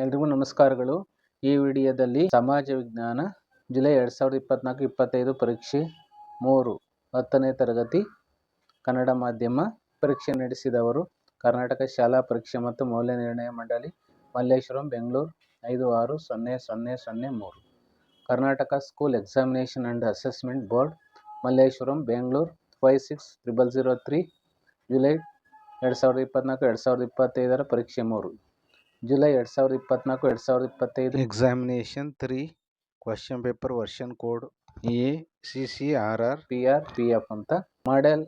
ಎಲ್ರಿಗೂ ನಮಸ್ಕಾರಗಳು. ಈ ವಿಡಿಯೋದಲ್ಲಿ ಸಮಾಜ ವಿಜ್ಞಾನ ಜುಲೈ ಎರಡು ಸಾವಿರದ ಇಪ್ಪತ್ನಾಲ್ಕು ಇಪ್ಪತ್ತೈದು ಪರೀಕ್ಷೆ ಮೂರು ಹತ್ತನೇ ತರಗತಿ ಕನ್ನಡ ಮಾಧ್ಯಮ ಪರೀಕ್ಷೆ ನಡೆಸಿದವರು ಕರ್ನಾಟಕ ಶಾಲಾ ಪರೀಕ್ಷೆ ಮತ್ತು ಮೌಲ್ಯ ನಿರ್ಣಯ ಮಂಡಳಿ ಮಲ್ಲೇಶ್ವರಂ, ಬೆಂಗಳೂರು ಐದು ಆರು ಸೊನ್ನೆ ಸೊನ್ನೆ ಸೊನ್ನೆ ಮೂರು. Karnataka school examination and assessment board Malleshwaram, Bengaluru five six triple zero three July ಎರಡು ಸಾವಿರದ ಇಪ್ಪತ್ನಾಲ್ಕು ಎರಡು ಸಾವಿರದ ಇಪ್ಪತ್ತೈದರ ಪರೀಕ್ಷೆ ಮೂರು. ಜುಲೈ ಎರಡು ಸಾವಿರದ ಇಪ್ಪತ್ನಾಲ್ಕು ಎರಡು ಸಾವಿರದ ಇಪ್ಪತ್ತೈದು. Examination three question paper version code A C C R R P R P F ಅಂತ ಮಾಡೆಲ್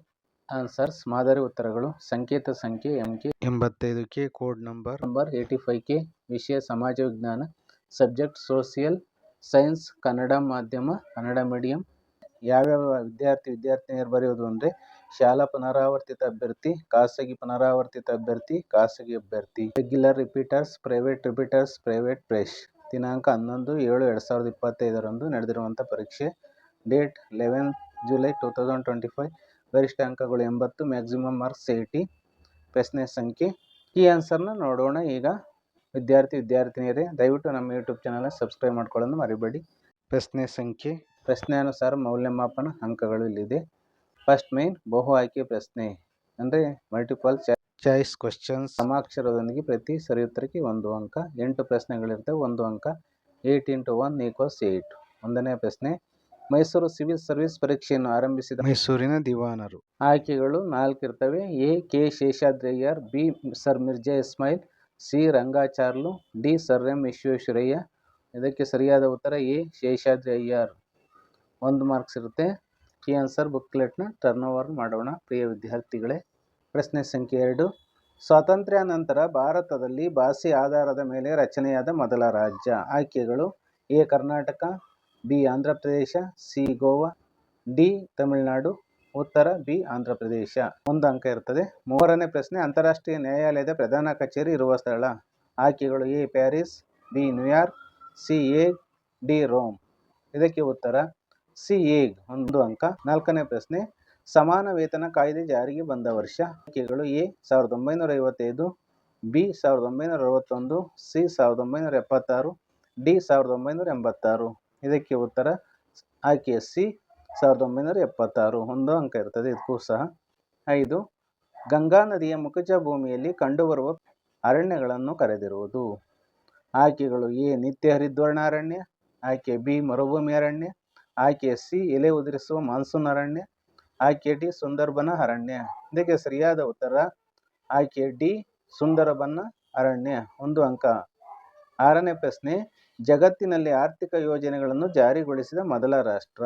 ಆನ್ಸರ್ಸ್ ಮಾದರಿ ಉತ್ತರಗಳು ಸಂಕೇತ ಸಂಖ್ಯೆ ಎಂ ಕೆ ಎಂಬತ್ತೈದು K code number number eighty five K ವಿಷಯ ಸಮಾಜ ವಿಜ್ಞಾನ. ಸಬ್ಜೆಕ್ಟ್ ಸೋಷಿಯಲ್ ಸೈನ್ಸ್ ಕನ್ನಡ ಮಾಧ್ಯಮ ಕನ್ನಡ ಮೀಡಿಯಂ ಯಾವ್ಯಾವ ವಿದ್ಯಾರ್ಥಿ ವಿದ್ಯಾರ್ಥಿನಿಯರು ಬರೆಯೋದು ಅಂದರೆ ಶಾಲಾ ಪುನರಾವರ್ತಿತ ಅಭ್ಯರ್ಥಿ, ಖಾಸಗಿ ಪುನರಾವರ್ತಿತ ಅಭ್ಯರ್ಥಿ, ಖಾಸಗಿ ಅಭ್ಯರ್ಥಿ. Regular repeaters private repeaters private fresh ದಿನಾಂಕ ಹನ್ನೊಂದು ಏಳು ಎರಡು ಸಾವಿರದ ಇಪ್ಪತ್ತೈದರಂದು ನಡೆದಿರುವಂಥ ಪರೀಕ್ಷೆ. Date eleven July two thousand twenty five ಗರಿಷ್ಠ ಅಂಕಗಳು ಎಂಬತ್ತು ಮ್ಯಾಕ್ಸಿಮಮ್ ಮಾರ್ಕ್ಸ್ ಏಯ್ಟಿ ಪ್ರಶ್ನೆ ಸಂಖ್ಯೆ. ಈ ಆನ್ಸರ್ನ ನೋಡೋಣ ಈಗ. ವಿದ್ಯಾರ್ಥಿ, ವಿದ್ಯಾರ್ಥಿನಿಯರೇ, ದಯವಿಟ್ಟು ನಮ್ಮ ಯೂಟ್ಯೂಬ್ ಚಾನಲ್ನ ಸಬ್ಸ್ಕ್ರೈಬ್ ಮಾಡ್ಕೊಳ್ಳೋದು ಮರಿಬೇಡಿ. ಪ್ರಶ್ನೆ ಸಂಖ್ಯೆ. ಪ್ರಶ್ನೆ ಅನುಸಾರ ಮೌಲ್ಯಮಾಪನ ಅಂಕಗಳು ಇಲ್ಲಿದೆ. ಫಸ್ಟ್ ಮೇನ್ ಬಹು ಆಯ್ಕೆ ಪ್ರಶ್ನೆ. ಅಂದರೆ ಮಲ್ಟಿಪಲ್ ಚಾಯ್ಸ್ ಕ್ವಶನ್ಸ್ ಸಮಾಕ್ಷರದೊಂದಿಗೆ ಪ್ರತಿ ಸರಿ ಉತ್ತರಕ್ಕೆ ಒಂದು ಅಂಕ. ಎಂಟು ಪ್ರಶ್ನೆಗಳಿರ್ತವೆ ಒಂದು ಅಂಕ. Eight into one equals eight ಒಂದನೇ ಪ್ರಶ್ನೆ ಮೈಸೂರು ಸಿವಿಲ್ ಸರ್ವಿಸ್ ಪರೀಕ್ಷೆಯನ್ನು ಆರಂಭಿಸಿದ ಮೈಸೂರಿನ ದಿವಾನರು. ಆಯ್ಕೆಗಳು ನಾಲ್ಕು ಇರ್ತವೆ. A K Seshadri Iyer B sir Mirza Ismail C Rangacharlu D sir M Visvesvaraya. ಇದಕ್ಕೆ ಸರಿಯಾದ ಉತ್ತರ ಎ ಶೇಷಾದ್ರಿ ಅಯ್ಯರ್ ಒಂದು ಮಾರ್ಕ್ಸ್ ಇರುತ್ತೆ. ಈ ಆನ್ಸರ್ ಬುಕ್ಲೆಟ್ನ ಟರ್ನ್ ಓವರ್ ಮಾಡೋಣ. ಪ್ರಿಯ ವಿದ್ಯಾರ್ಥಿಗಳೇ, ಪ್ರಶ್ನೆ ಸಂಖ್ಯೆ ಎರಡು. ಸ್ವಾತಂತ್ರ್ಯ ನಂತರ ಭಾರತದಲ್ಲಿ ಭಾಷೆ ಆಧಾರದ ಮೇಲೆ ರಚನೆಯಾದ ಮೊದಲ ರಾಜ್ಯ. ಆಯ್ಕೆಗಳು, A Karnataka, B Andhra Pradesh C Goa, D Tamil Nadu, ಉತ್ತರ ಬಿ ಆಂಧ್ರ ಪ್ರದೇಶ ಒಂದು ಅಂಕ ಇರ್ತದೆ. ಮೂರನೇ ಪ್ರಶ್ನೆ, ಅಂತಾರಾಷ್ಟ್ರೀಯ ನ್ಯಾಯಾಲಯದ ಪ್ರಧಾನ ಕಚೇರಿ ಇರುವ ಸ್ಥಳ. ಆಯ್ಕೆಗಳು, A Paris, B New York, C A D Rome. ಇದಕ್ಕೆ ಉತ್ತರ. ಸಿ ಎಗ್ ಒಂದು ಅಂಕ. ನಾಲ್ಕನೇ ಪ್ರಶ್ನೆ, ಸಮಾನ ವೇತನ ಕಾಯ್ದೆ ಜಾರಿಗೆ ಬಂದ ವರ್ಷ ಆಯ್ಕೆಗಳು ಎ, ಸಾವಿರದ ಒಂಬೈನೂರ ಐವತ್ತೈದು ಬಿ, ಸಾವಿರದ ಒಂಬೈನೂರ ಅರವತ್ತೊಂದು ಸಿ, ಸಾವಿರದ ಒಂಬೈನೂರ ಎಪ್ಪತ್ತಾರು ಡಿ, ಸಾವಿರದ ಒಂಬೈನೂರ ಎಂಬತ್ತಾರು ಇದಕ್ಕೆ ಉತ್ತರ, ಆಯ್ಕೆ ಸಿ, ಸಾವಿರದ ಒಂಬೈನೂರ ಎಪ್ಪತ್ತಾರು ಒಂದು ಅಂಕ ಇರ್ತದೆ, ಇದಕ್ಕೂ ಸಹ. ಐದು, ಗಂಗಾ ನದಿಯ ಮುಖಜ ಭೂಮಿಯಲ್ಲಿ ಕಂಡುಬರುವ ಅರಣ್ಯಗಳನ್ನು ಕರೆದಿರುವುದು. ಆಯ್ಕೆಗಳು ಎ, ನಿತ್ಯ ಹರಿದ್ವರ್ಣ ಅರಣ್ಯ, ಆಯ್ಕೆ ಬಿ, ಮರುಭೂಮಿ ಅರಣ್ಯ ಆಯ್ಕೆ ಸಿ ಎಲೆ ಉದುರಿಸುವ ಮಾನ್ಸೂನ್ ಅರಣ್ಯ ಆಯ್ಕೆ ಡಿ ಸುಂದರ್ಬನ ಅರಣ್ಯ. ಇದಕ್ಕೆ ಸರಿಯಾದ ಉತ್ತರ ಆಯ್ಕೆ ಡಿ ಸುಂದರಬನ ಅರಣ್ಯ. ಒಂದು ಅಂಕ. ಆರನೇ ಪ್ರಶ್ನೆ, ಜಗತ್ತಿನಲ್ಲಿ ಆರ್ಥಿಕ ಯೋಜನೆಗಳನ್ನು ಜಾರಿಗೊಳಿಸಿದ ಮೊದಲ ರಾಷ್ಟ್ರ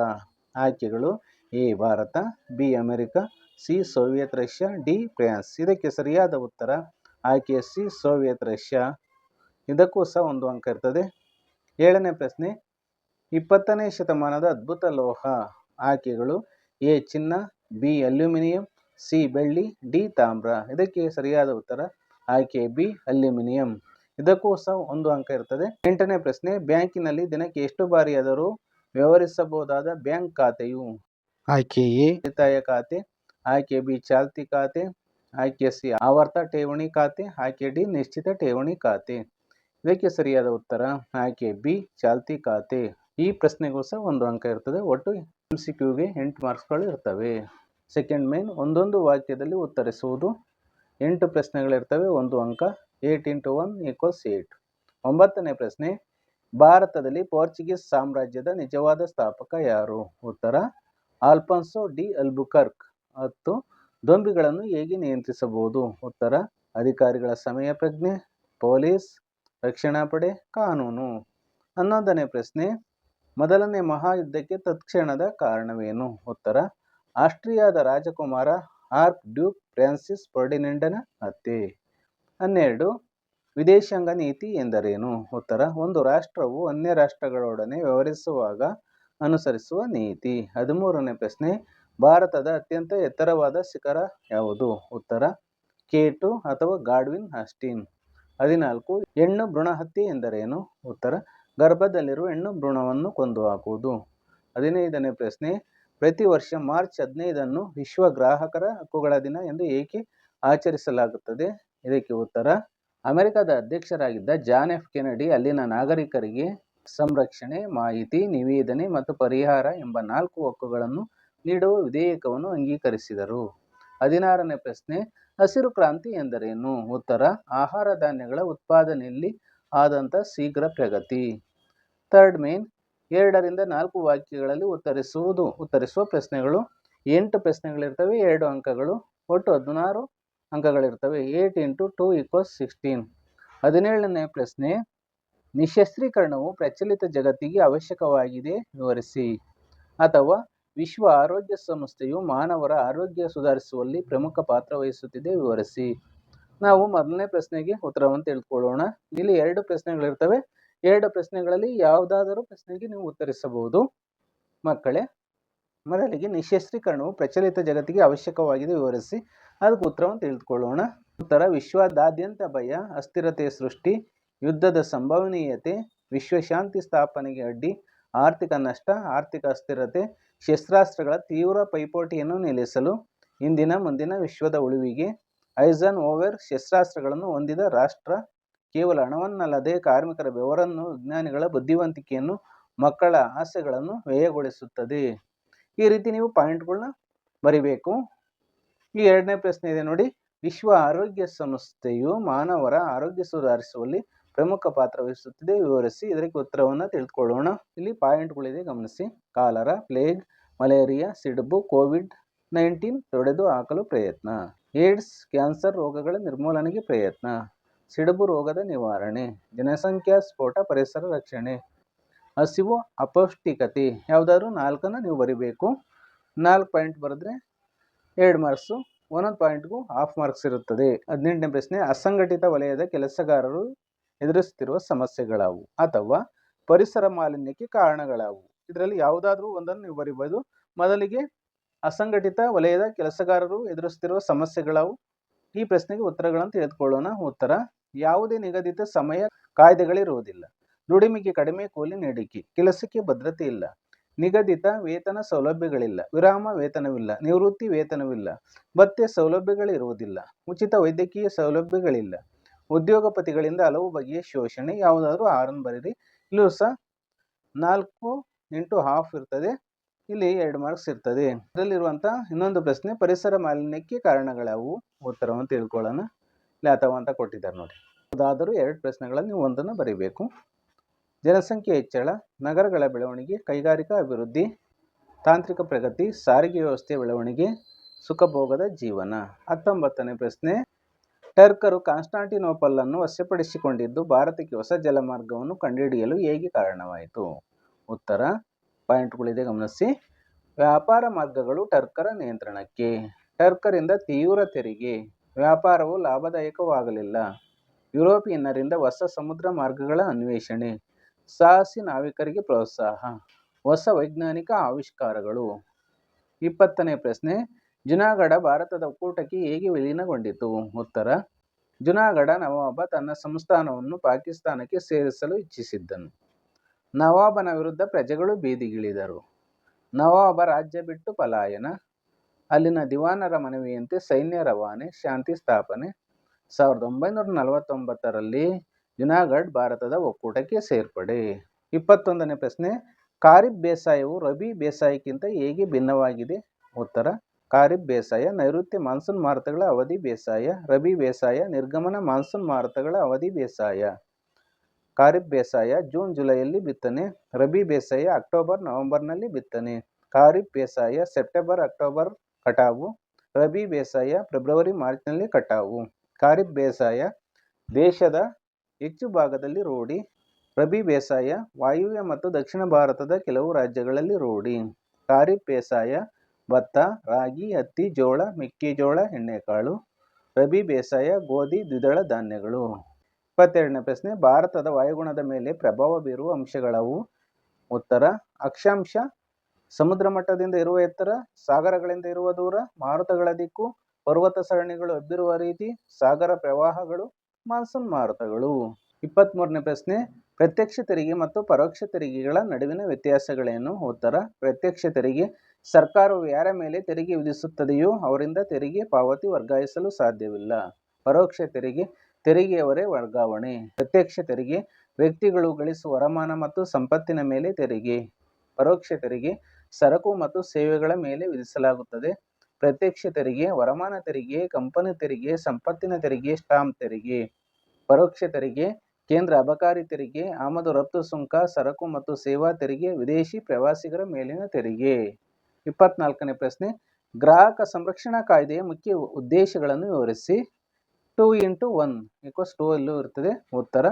ಆಯ್ಕೆಗಳು A, Bharat, B, America, C, Soviet Russia, D, France. ಇದಕ್ಕೆ ಸರಿಯಾದ ಉತ್ತರ ಆಯ್ಕೆ ಸಿ ಸೋವಿಯತ್ ರಷ್ಯಾ. ಇದಕ್ಕೂ ಸಹ ಒಂದು ಅಂಕ ಇರ್ತದೆ. ಏಳನೇ ಪ್ರಶ್ನೆ ಇಪ್ಪತ್ತನೇ ಶತಮಾನದ ಅದ್ಭುತ ಲೋಹ ಆಯ್ಕೆಗಳು. ಎ ಚಿನ್ನ ಬಿ ಅಲ್ಯೂಮಿನಿಯಂ ಸಿ ಬೆಳ್ಳಿ ಡಿ ತಾಮ್ರ. ಇದಕ್ಕೆ ಸರಿಯಾದ ಉತ್ತರ ಆಯ್ಕೆ ಬಿ ಅಲ್ಯೂಮಿನಿಯಂ. ಇದಕ್ಕೂ ಸಹ ಒಂದು ಅಂಕ ಇರ್ತದೆ. ಎಂಟನೇ ಪ್ರಶ್ನೆ ಬ್ಯಾಂಕಿನಲ್ಲಿ ದಿನಕ್ಕೆ ಎಷ್ಟು ಬಾರಿಯಾದರೂ ವ್ಯವಹರಿಸಬಹುದಾದ ಬ್ಯಾಂಕ್ ಖಾತೆಯು? ಆಯ್ಕೆ ಎ. ಉಳಿತಾಯ ಖಾತೆ ಆಯ್ಕೆ ಬಿ ಚಾಲ್ತಿ ಖಾತೆ ಆಯ್ಕೆ ಸಿ ಆವರ್ತ ಠೇವಣಿ ಖಾತೆ ಆಯ್ಕೆ ಡಿ ನಿಶ್ಚಿತ ಠೇವಣಿ ಖಾತೆ. ಇದಕ್ಕೆ ಸರಿಯಾದ ಉತ್ತರ ಆಯ್ಕೆ ಬಿ ಚಾಲ್ತಿ ಖಾತೆ. ಈ ಪ್ರಶ್ನೆಗೂ ಸಹ ಒಂದು ಅಂಕ ಇರ್ತದೆ. ಒಟ್ಟು ಎಂ ಸಿ ಕ್ಯೂಗೆ ಎಂಟು ಮಾರ್ಕ್ಸ್ಗಳು ಇರ್ತವೆ. ಸೆಕೆಂಡ್ ಮೇನ್ ಒಂದೊಂದು ವಾಕ್ಯದಲ್ಲಿ ಉತ್ತರಿಸುವುದು. ಎಂಟು ಪ್ರಶ್ನೆಗಳಿರ್ತವೆ. ಒಂದು ಅಂಕ eight into one equals eight ಒಂಬತ್ತನೇ ಪ್ರಶ್ನೆ, ಭಾರತದಲ್ಲಿ ಪೋರ್ಚುಗೀಸ್ ಸಾಮ್ರಾಜ್ಯದ ನಿಜವಾದ ಸ್ಥಾಪಕ ಯಾರು? ಉತ್ತರ, ಆಲ್ಫಾನ್ಸೋ ಡಿ ಅಲ್ಬುಕರ್ಕ್. ಮತ್ತು ದೊಂಬಿಗಳನ್ನು ಹೇಗೆ ನಿಯಂತ್ರಿಸಬಹುದು? ಉತ್ತರ, ಅಧಿಕಾರಿಗಳ ಸಮಯ ಪ್ರಜ್ಞೆ, ಪೊಲೀಸ್, ರಕ್ಷಣಾ ಪಡೆ, ಕಾನೂನು. ಹನ್ನೊಂದನೇ ಪ್ರಶ್ನೆ ಮೊದಲನೇ ಮಹಾಯುದ್ಧಕ್ಕೆ ತತ್ಕ್ಷಣದ ಕಾರಣವೇನು? ಉತ್ತರ. ಆಸ್ಟ್ರಿಯಾದ ರಾಜಕುಮಾರ ಆರ್ಕ್ ಡ್ಯೂಕ್ ಫ್ರಾನ್ಸಿಸ್ ಫರ್ಡಿನೆಂಡನ ಹತ್ಯೆ. ಹನ್ನೆರಡು. ವಿದೇಶಾಂಗ ನೀತಿ ಎಂದರೇನು? ಉತ್ತರ. ಒಂದು ರಾಷ್ಟ್ರವು ಅನ್ಯ ರಾಷ್ಟ್ರಗಳೊಡನೆ ವ್ಯವಹರಿಸುವಾಗ ಅನುಸರಿಸುವ ನೀತಿ. ಹದಿಮೂರನೇ ಪ್ರಶ್ನೆ. ಭಾರತದ ಅತ್ಯಂತ ಎತ್ತರವಾದ ಶಿಖರ ಯಾವುದು? ಉತ್ತರ. ಕೇಟು ಅಥವಾ ಗಾಡ್ವಿನ್ ಹಾಸ್ಟಿನ್ ಹದಿನಾಲ್ಕು. ಹೆಣ್ಣು ಭ್ರೂಣ ಹತ್ಯೆ ಎಂದರೇನು? ಉತ್ತರ. ಗರ್ಭದಲ್ಲಿರುವ ಹೆಣ್ಣು ಭ್ರೂಣವನ್ನು ಕೊಂದು ಹಾಕುವುದು ಹದಿನೈದನೇ ಪ್ರಶ್ನೆ, ಪ್ರತಿ ವರ್ಷ ಮಾರ್ಚ್ ಹದಿನೈದನ್ನು ವಿಶ್ವ ಗ್ರಾಹಕರ ಹಕ್ಕುಗಳ ದಿನ ಎಂದು ಏಕೆ ಆಚರಿಸಲಾಗುತ್ತದೆ? ಇದಕ್ಕೆ ಉತ್ತರ, ಅಮೆರಿಕದ ಅಧ್ಯಕ್ಷರಾಗಿದ್ದ ಜಾನ್ ಎಫ್ ಕೆನಡಿ ಅಲ್ಲಿನ ನಾಗರಿಕರಿಗೆ ಸಂರಕ್ಷಣೆ, ಮಾಹಿತಿ, ನಿವೇದನೆ ಮತ್ತು ಪರಿಹಾರ ಎಂಬ ನಾಲ್ಕು ಹಕ್ಕುಗಳನ್ನು ನೀಡುವ ವಿಧೇಯಕವನ್ನು ಅಂಗೀಕರಿಸಿದರು. ಹದಿನಾರನೇ ಪ್ರಶ್ನೆ, ಹಸಿರು ಕ್ರಾಂತಿ ಎಂದರೇನು? ಉತ್ತರ, ಆಹಾರ ಧಾನ್ಯಗಳ ಉತ್ಪಾದನೆಯಲ್ಲಿ ಆದಂಥ ಶೀಘ್ರ ಪ್ರಗತಿ. ಥರ್ಡ್ ಮೇನ್, ಎರಡರಿಂದ ನಾಲ್ಕು ವಾಕ್ಯಗಳಲ್ಲಿ ಉತ್ತರಿಸುವುದು. ಉತ್ತರಿಸುವ ಪ್ರಶ್ನೆಗಳು, ಎಂಟು ಪ್ರಶ್ನೆಗಳಿರ್ತವೆ, ಎರಡು ಅಂಕಗಳು, ಒಟ್ಟು ಹದಿನಾರು ಅಂಕಗಳಿರ್ತವೆ, eight into two equals sixteen. ಹದಿನೇಳನೇ ಪ್ರಶ್ನೆ, ನಿಶಸ್ತ್ರೀಕರಣವು ಪ್ರಚಲಿತ ಜಗತ್ತಿಗೆ ಅವಶ್ಯಕವಾಗಿದೆ, ವಿವರಿಸಿ. ಅಥವಾ, ವಿಶ್ವ ಆರೋಗ್ಯ ಸಂಸ್ಥೆಯು ಮಾನವರ ಆರೋಗ್ಯ ಸುಧಾರಿಸುವಲ್ಲಿ ಪ್ರಮುಖ ಪಾತ್ರ ವಹಿಸುತ್ತಿದೆ, ವಿವರಿಸಿ. ನಾವು ಮೊದಲನೇ ಪ್ರಶ್ನೆಗೆ ಉತ್ತರವನ್ನು ತಿಳ್ಕೊಳ್ಳೋಣ. ಇಲ್ಲಿ ಎರಡು ಪ್ರಶ್ನೆಗಳಿರ್ತವೆ. ಎರಡು ಪ್ರಶ್ನೆಗಳಲ್ಲಿ ಯಾವುದಾದರೂ ಪ್ರಶ್ನೆಗೆ ನೀವು ಉತ್ತರಿಸಬಹುದು. ಮಕ್ಕಳೇ, ಮೊದಲಿಗೆ ನಿಶಸ್ತ್ರೀಕರಣವು ಪ್ರಚಲಿತ ಜಗತ್ತಿಗೆ ಅವಶ್ಯಕವಾಗಿದೆ ವಿವರಿಸಿ. ಅದಕ್ಕೆ ಉತ್ತರವನ್ನು ತಿಳಿದುಕೊಳ್ಳೋಣ. ಉತ್ತರ, ವಿಶ್ವದಾದ್ಯಂತ ಭಯ, ಅಸ್ಥಿರತೆ ಸೃಷ್ಟಿ, ಯುದ್ಧದ ಸಂಭವನೀಯತೆ, ವಿಶ್ವಶಾಂತಿ ಸ್ಥಾಪನೆಗೆ ಅಡ್ಡಿ, ಆರ್ಥಿಕ ನಷ್ಟ, ಆರ್ಥಿಕ ಅಸ್ಥಿರತೆ, ಶಸ್ತ್ರಾಸ್ತ್ರಗಳ ತೀವ್ರ ಪೈಪೋಟಿಯನ್ನು ನಿಲ್ಲಿಸಲು ಇಂದಿನ ಮುಂದಿನ ವಿಶ್ವದ ಉಳಿವಿಗೆ ಐಸನ್ ಓವೆರ್ ಶಸ್ತ್ರಾಸ್ತ್ರಗಳನ್ನು ಹೊಂದಿದ ರಾಷ್ಟ್ರ ಕೇವಲ ಹಣವನ್ನಲ್ಲದೆ ಕಾರ್ಮಿಕರ ಬೆವರನ್ನು, ವಿಜ್ಞಾನಿಗಳ ಬುದ್ಧಿವಂತಿಕೆಯನ್ನು, ಮಕ್ಕಳ ಆಸೆಗಳನ್ನು ವ್ಯಯಗೊಳಿಸುತ್ತದೆ. ಈ ರೀತಿ ನೀವು ಪಾಯಿಂಟ್ಗಳನ್ನ ಬರಿಬೇಕು. ಈ ಎರಡನೇ ಪ್ರಶ್ನೆ ಇದೆ ನೋಡಿ. ವಿಶ್ವ ಆರೋಗ್ಯ ಸಂಸ್ಥೆಯು ಮಾನವರ ಆರೋಗ್ಯ ಸುಧಾರಿಸುವಲ್ಲಿ ಪ್ರಮುಖ ಪಾತ್ರ ವಹಿಸುತ್ತಿದೆ. ವಿವರಿಸಿ ಇದಕ್ಕೆ ಉತ್ತರವನ್ನು ತಿಳಿದುಕೊಳ್ಳೋಣ ಇಲ್ಲಿ ಪಾಯಿಂಟ್ಗಳಿದೆ, ಗಮನಿಸಿ. ಕಾಲರ, ಪ್ಲೇಗ್, ಮಲೇರಿಯಾ, ಸಿಡುಬು, ಕೋವಿಡ್ ನೈನ್ಟೀನ್ ತೊಡೆದು ಹಾಕಲು ಪ್ರಯತ್ನ. ಏಡ್ಸ್, ಕ್ಯಾನ್ಸರ್ ರೋಗಗಳ ನಿರ್ಮೂಲನೆಗೆ ಪ್ರಯತ್ನ. ಸಿಡುಬು ರೋಗದ ನಿವಾರಣೆ, ಜನಸಂಖ್ಯಾ ಸ್ಫೋಟ ಪರಿಸರ ರಕ್ಷಣೆ, ಹಸಿವು ಅಪೌಷ್ಟಿಕತೆ ಯಾವುದಾದ್ರೂ ನಾಲ್ಕನ್ನು ನೀವು ಬರಿಬೇಕು. ನಾಲ್ಕು ಪಾಯಿಂಟ್ ಬರೆದ್ರೆ ಎರಡು ಮಾರ್ಕ್ಸು ಒಂದೊಂದು ಪಾಯಿಂಟ್ಗೂ ಹಾಫ್ ಮಾರ್ಕ್ಸ್ ಇರುತ್ತದೆ. ಹದಿನೆಂಟನೇ ಪ್ರಶ್ನೆ, ಅಸಂಘಟಿತ ವಲಯದ ಕೆಲಸಗಾರರು ಎದುರಿಸುತ್ತಿರುವ ಸಮಸ್ಯೆಗಳಾವು ಅಥವಾ ಪರಿಸರ ಮಾಲಿನ್ಯಕ್ಕೆ ಕಾರಣಗಳಾವು. ಇದರಲ್ಲಿ ಯಾವುದಾದ್ರೂ ಒಂದನ್ನು ನೀವು ಬರಿಬೋದು. ಮೊದಲಿಗೆ ಅಸಂಘಟಿತ ವಲಯದ ಕೆಲಸಗಾರರು ಎದುರಿಸುತ್ತಿರುವ ಸಮಸ್ಯೆಗಳಾವು. ಈ ಪ್ರಶ್ನೆಗೆ ಉತ್ತರಗಳನ್ನು ತೆಗೆದುಕೊಳ್ಳೋಣ ಉತ್ತರ ಯಾವುದೇ ನಿಗದಿತ ಸಮಯ ಕಾಯ್ದೆಗಳಿರುವುದಿಲ್ಲ. ದುಡಿಮೆಗೆ ಕಡಿಮೆ ಕೂಲಿ ನೀಡಿಕೆ, ಕೆಲಸಕ್ಕೆ ಭದ್ರತೆ ಇಲ್ಲ. ನಿಗದಿತ ವೇತನ ಸೌಲಭ್ಯಗಳಿಲ್ಲ. ವಿರಾಮ ವೇತನವಿಲ್ಲ. ನಿವೃತ್ತಿ ವೇತನವಿಲ್ಲ. ಭತ್ಯೆ ಸೌಲಭ್ಯಗಳಿರುವುದಿಲ್ಲ. ಉಚಿತ ವೈದ್ಯಕೀಯ ಸೌಲಭ್ಯಗಳಿಲ್ಲ. ಉದ್ಯೋಗಪತಿಗಳಿಂದ ಹಲವು ಬಗೆಯ ಶೋಷಣೆ ಯಾವುದಾದ್ರೂ ಆರನ್ ಬರೀರಿ. ಇಲ್ಲೂ ಸಹ ನಾಲ್ಕು ಇಂಟು ಹಾಫ್ ಇರ್ತದೆ. ಇಲ್ಲಿ ಎರಡು ಮಾರ್ಕ್ಸ್ ಇರ್ತದೆ. ಇದರಲ್ಲಿರುವಂಥ ಇನ್ನೊಂದು ಪ್ರಶ್ನೆ, ಪರಿಸರ ಮಾಲಿನ್ಯಕ್ಕೆ ಕಾರಣಗಳಾವು? ಉತ್ತರವನ್ನು ತಿಳ್ಕೊಳ್ಳೋಣ. ಅಥವಾ ಅಂತ ಕೊಟ್ಟಿದ್ದಾರೆ ನೋಡಿ. ಅದಾದರೂ ಎರಡು ಪ್ರಶ್ನೆಗಳಲ್ಲಿ ನೀವು ಒಂದನ್ನು ಬರೀಬೇಕು. ಜನಸಂಖ್ಯೆ ಹೆಚ್ಚಳ, ನಗರಗಳ ಬೆಳವಣಿಗೆ, ಕೈಗಾರಿಕಾ ಅಭಿವೃದ್ಧಿ, ತಾಂತ್ರಿಕ ಪ್ರಗತಿ, ಸಾರಿಗೆ ವ್ಯವಸ್ಥೆ ಬೆಳವಣಿಗೆ, ಸುಖಭೋಗದ ಜೀವನ. ಹತ್ತೊಂಬತ್ತನೇ ಪ್ರಶ್ನೆ. ಟರ್ಕರು ಕಾನ್ಸ್ಟಾಂಟಿನೋಪಲ್ ಅನ್ನು ವಶಪಡಿಸಿಕೊಂಡಿದ್ದು ಭಾರತಕ್ಕೆ ಹೊಸ ಜಲಮಾರ್ಗವನ್ನು ಕಂಡುಹಿಡಿಯಲು ಹೇಗೆ ಕಾರಣವಾಯಿತು? ಉತ್ತರ. ಪಾಯಿಂಟ್ಗಳಿದೆ, ಗಮನಿಸಿ. ವ್ಯಾಪಾರ ಮಾರ್ಗಗಳು ಟರ್ಕರ ನಿಯಂತ್ರಣಕ್ಕೆ. ಟರ್ಕರಿಂದ ತೀವ್ರ ತೆರಿಗೆ. ವ್ಯಾಪಾರವು ಲಾಭದಾಯಕವಾಗಲಿಲ್ಲ. ಯುರೋಪಿಯನ್ನರಿಂದ ಹೊಸ ಸಮುದ್ರ ಮಾರ್ಗಗಳ ಅನ್ವೇಷಣೆ, ಸಾಹಸಿ ನಾವಿಕರಿಗೆ ಪ್ರೋತ್ಸಾಹ, ಹೊಸ ವೈಜ್ಞಾನಿಕ ಆವಿಷ್ಕಾರಗಳು. ಇಪ್ಪತ್ತನೇ ಪ್ರಶ್ನೆ, ಜುನಾಗಢ ಭಾರತದ ಒಕ್ಕೂಟಕ್ಕೆ ಹೇಗೆ ವಿಲೀನಗೊಂಡಿತು? ಉತ್ತರ, ಜುನಾಗಢ ನವಾಬ ತನ್ನ ಸಂಸ್ಥಾನವನ್ನು ಪಾಕಿಸ್ತಾನಕ್ಕೆ ಸೇರಿಸಲು ಇಚ್ಛಿಸಿದ್ದನು. ನವಾಬನ ವಿರುದ್ಧ ಪ್ರಜೆಗಳು ಬೀದಿಗಿಳಿದರು. ನವಾಬ ರಾಜ್ಯ ಬಿಟ್ಟು ಪಲಾಯನ ಅಲ್ಲಿನ ದಿವಾನರ ಮನವಿಯಂತೆ ಸೈನ್ಯ ರವಾನೆ, ಶಾಂತಿ ಸ್ಥಾಪನೆ. ಸಾವಿರದ ಒಂಬೈನೂರ ನಲವತ್ತೊಂಬತ್ತರಲ್ಲಿ ಜುನಾಗಢ್ ಭಾರತದ ಒಕ್ಕೂಟಕ್ಕೆ ಸೇರ್ಪಡೆ. ಇಪ್ಪತ್ತೊಂದನೇ ಪ್ರಶ್ನೆ, ಖಾರಿಫ್ ಬೇಸಾಯವು ರಬಿ ಬೇಸಾಯಕ್ಕಿಂತ ಹೇಗೆ ಭಿನ್ನವಾಗಿದೆ? ಉತ್ತರ, ಖಾರಿಫ್ ಬೇಸಾಯ ನೈಋತ್ಯ ಮಾನ್ಸೂನ್ ಮಾರುತಗಳ ಅವಧಿ ಬೇಸಾಯ, ರಬಿ ಬೇಸಾಯ ನಿರ್ಗಮನ ಮಾನ್ಸೂನ್ ಮಾರುತಗಳ ಅವಧಿ ಬೇಸಾಯ. ಖಾರಿಫ್ ಬೇಸಾಯ ಜೂನ್ ಜುಲೈಯಲ್ಲಿ ಬಿತ್ತನೆ, ರಬಿ ಬೇಸಾಯ ಅಕ್ಟೋಬರ್ ನವೆಂಬರ್ನಲ್ಲಿ ಬಿತ್ತನೆ. ಖಾರಿಫ್ ಬೇಸಾಯ ಸೆಪ್ಟೆಂಬರ್ ಅಕ್ಟೋಬರ್ ಕಟಾವು. ರಬಿ ಬೇಸಾಯ ಫೆಬ್ರವರಿ ಮಾರ್ಚ್ನಲ್ಲಿ ಕಟಾವು. ಖಾರಿಫ್ ಬೇಸಾಯ ದೇಶದ ಹೆಚ್ಚು ಭಾಗದಲ್ಲಿ ರೂಢಿ. ರಬಿ ಬೇಸಾಯ ವಾಯುವ್ಯ ಮತ್ತು ದಕ್ಷಿಣ ಭಾರತದ ಕೆಲವು ರಾಜ್ಯಗಳಲ್ಲಿ ರೂಢಿ. ಖಾರಿಫ್ ಬೇಸಾಯ ಭತ್ತ, ರಾಗಿ, ಹತ್ತಿ, ಜೋಳ, ಮೆಕ್ಕೆಜೋಳ, ಎಣ್ಣೆಕಾಳು. ರಬಿ ಬೇಸಾಯ ಗೋಧಿ, ದ್ವಿದಳ ಧಾನ್ಯಗಳು. ಇಪ್ಪತ್ತೆರಡನೇ ಪ್ರಶ್ನೆ, ಭಾರತದ ವಾಯುಗುಣದ ಮೇಲೆ ಪ್ರಭಾವ ಬೀರುವ ಅಂಶಗಳವು. ಉತ್ತರ, ಅಕ್ಷಾಂಶ ಸಮುದ್ರ ಮಟ್ಟದಿಂದ ಇರುವ ಎತ್ತರ, ಸಾಗರಗಳಿಂದ ಇರುವ ದೂರ, ಮಾರುತಗಳ ದಿಕ್ಕು, ಪರ್ವತ ಸರಣಿಗಳು ಹಬ್ಬಿರುವ ರೀತಿ, ಸಾಗರ ಪ್ರವಾಹಗಳು, ಮಾನ್ಸೂನ್ ಮಾರುತಗಳು. ಇಪ್ಪತ್ತ್ಮೂರನೇ ಪ್ರಶ್ನೆ, ಪ್ರತ್ಯಕ್ಷ ತೆರಿಗೆ ಮತ್ತು ಪರೋಕ್ಷ ತೆರಿಗೆಗಳ ನಡುವಿನ ವ್ಯತ್ಯಾಸಗಳೇನು? ಉತ್ತರ, ಪ್ರತ್ಯಕ್ಷ ತೆರಿಗೆ ಸರ್ಕಾರವು ಯಾರ ಮೇಲೆ ತೆರಿಗೆ ವಿಧಿಸುತ್ತದೆಯೋ ಅವರಿಂದ ತೆರಿಗೆ ಪಾವತಿ ವರ್ಗಾಯಿಸಲು ಸಾಧ್ಯವಿಲ್ಲ. ಪರೋಕ್ಷ ತೆರಿಗೆ, ತೆರಿಗೆಯವರೇ ವರ್ಗಾವಣೆ. ಪ್ರತ್ಯಕ್ಷ ತೆರಿಗೆ, ವ್ಯಕ್ತಿಗಳು ಗಳಿಸುವ ವರಮಾನ ಮತ್ತು ಸಂಪತ್ತಿನ ಮೇಲೆ ತೆರಿಗೆ. ಪರೋಕ್ಷ ತೆರಿಗೆ ಸರಕು ಮತ್ತು ಸೇವೆಗಳ ಮೇಲೆ ವಿಧಿಸಲಾಗುತ್ತದೆ. ಪ್ರತ್ಯಕ್ಷ ತೆರಿಗೆ, ವರಮಾನ ತೆರಿಗೆ, ಕಂಪನಿ ತೆರಿಗೆ, ಸಂಪತ್ತಿನ ತೆರಿಗೆ, ಸ್ಟಾಂಪ್ ತೆರಿಗೆ, ಪರೋಕ್ಷ ತೆರಿಗೆ, ಕೇಂದ್ರ ಅಬಕಾರಿ ತೆರಿಗೆ, ಆಮದು ರಫ್ತು ಸುಂಕ, ಸರಕು ಮತ್ತು ಸೇವಾ ತೆರಿಗೆ, ವಿದೇಶಿ ಪ್ರವಾಸಿಗರ ಮೇಲಿನ ತೆರಿಗೆ. ಇಪ್ಪತ್ನಾಲ್ಕನೇ ಪ್ರಶ್ನೆ, ಗ್ರಾಹಕ ಸಂರಕ್ಷಣಾ ಕಾಯ್ದೆಯ ಮುಖ್ಯ ಉದ್ದೇಶಗಳನ್ನು ವಿವರಿಸಿ. Two into one equals two ಅಲ್ಲೂ ಇರ್ತದೆ. ಉತ್ತರ,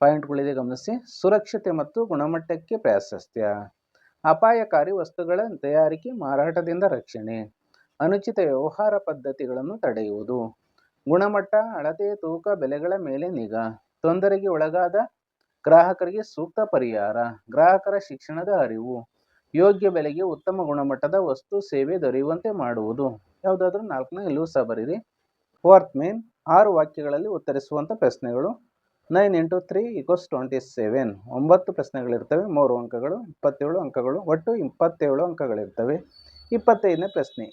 ಪಾಯಿಂಟ್ಗಳಿದೆ ಗಮನಿಸಿ. ಸುರಕ್ಷತೆ ಮತ್ತು ಗುಣಮಟ್ಟಕ್ಕೆ ಪ್ರಾಶಸ್ತ್ಯ ಅಪಾಯಕಾರಿ ವಸ್ತುಗಳ ತಯಾರಿಕೆ, ಮಾರಾಟದಿಂದ ರಕ್ಷಣೆ, ಅನುಚಿತ ವ್ಯವಹಾರ ಪದ್ಧತಿಗಳನ್ನು ತಡೆಯುವುದು, ಗುಣಮಟ್ಟ, ಅಳತೆ, ತೂಕ, ಬೆಲೆಗಳ ಮೇಲೆ ನಿಗಾ, ತೊಂದರೆಗೆ ಒಳಗಾದ ಗ್ರಾಹಕರಿಗೆ ಸೂಕ್ತ ಪರಿಹಾರ, ಗ್ರಾಹಕರ ಶಿಕ್ಷಣದ ಅರಿವು, ಯೋಗ್ಯ ಬೆಲೆಗೆ ಉತ್ತಮ ಗುಣಮಟ್ಟದ ವಸ್ತು ಸೇವೆ ದೊರೆಯುವಂತೆ ಮಾಡುವುದು. ಯಾವುದಾದ್ರೂ ನಾಲ್ಕನೇ ಇಲ್ಲೂ ಸಹ ಬರೀರಿ ಫೋರ್ತ್ ಮೇನ್ ಆರು ವಾಕ್ಯಗಳಲ್ಲಿ ಉತ್ತರಿಸುವಂಥ ಪ್ರಶ್ನೆಗಳು. Nine into three equals twenty seven. ಒಂಬತ್ತು ಪ್ರಶ್ನೆಗಳಿರ್ತವೆ, ಮೂರು ಅಂಕಗಳು, ಇಪ್ಪತ್ತೇಳು ಅಂಕಗಳು, ಒಟ್ಟು ಇಪ್ಪತ್ತೇಳು ಅಂಕಗಳಿರ್ತವೆ. ಇಪ್ಪತ್ತೈದನೇ ಪ್ರಶ್ನೆ.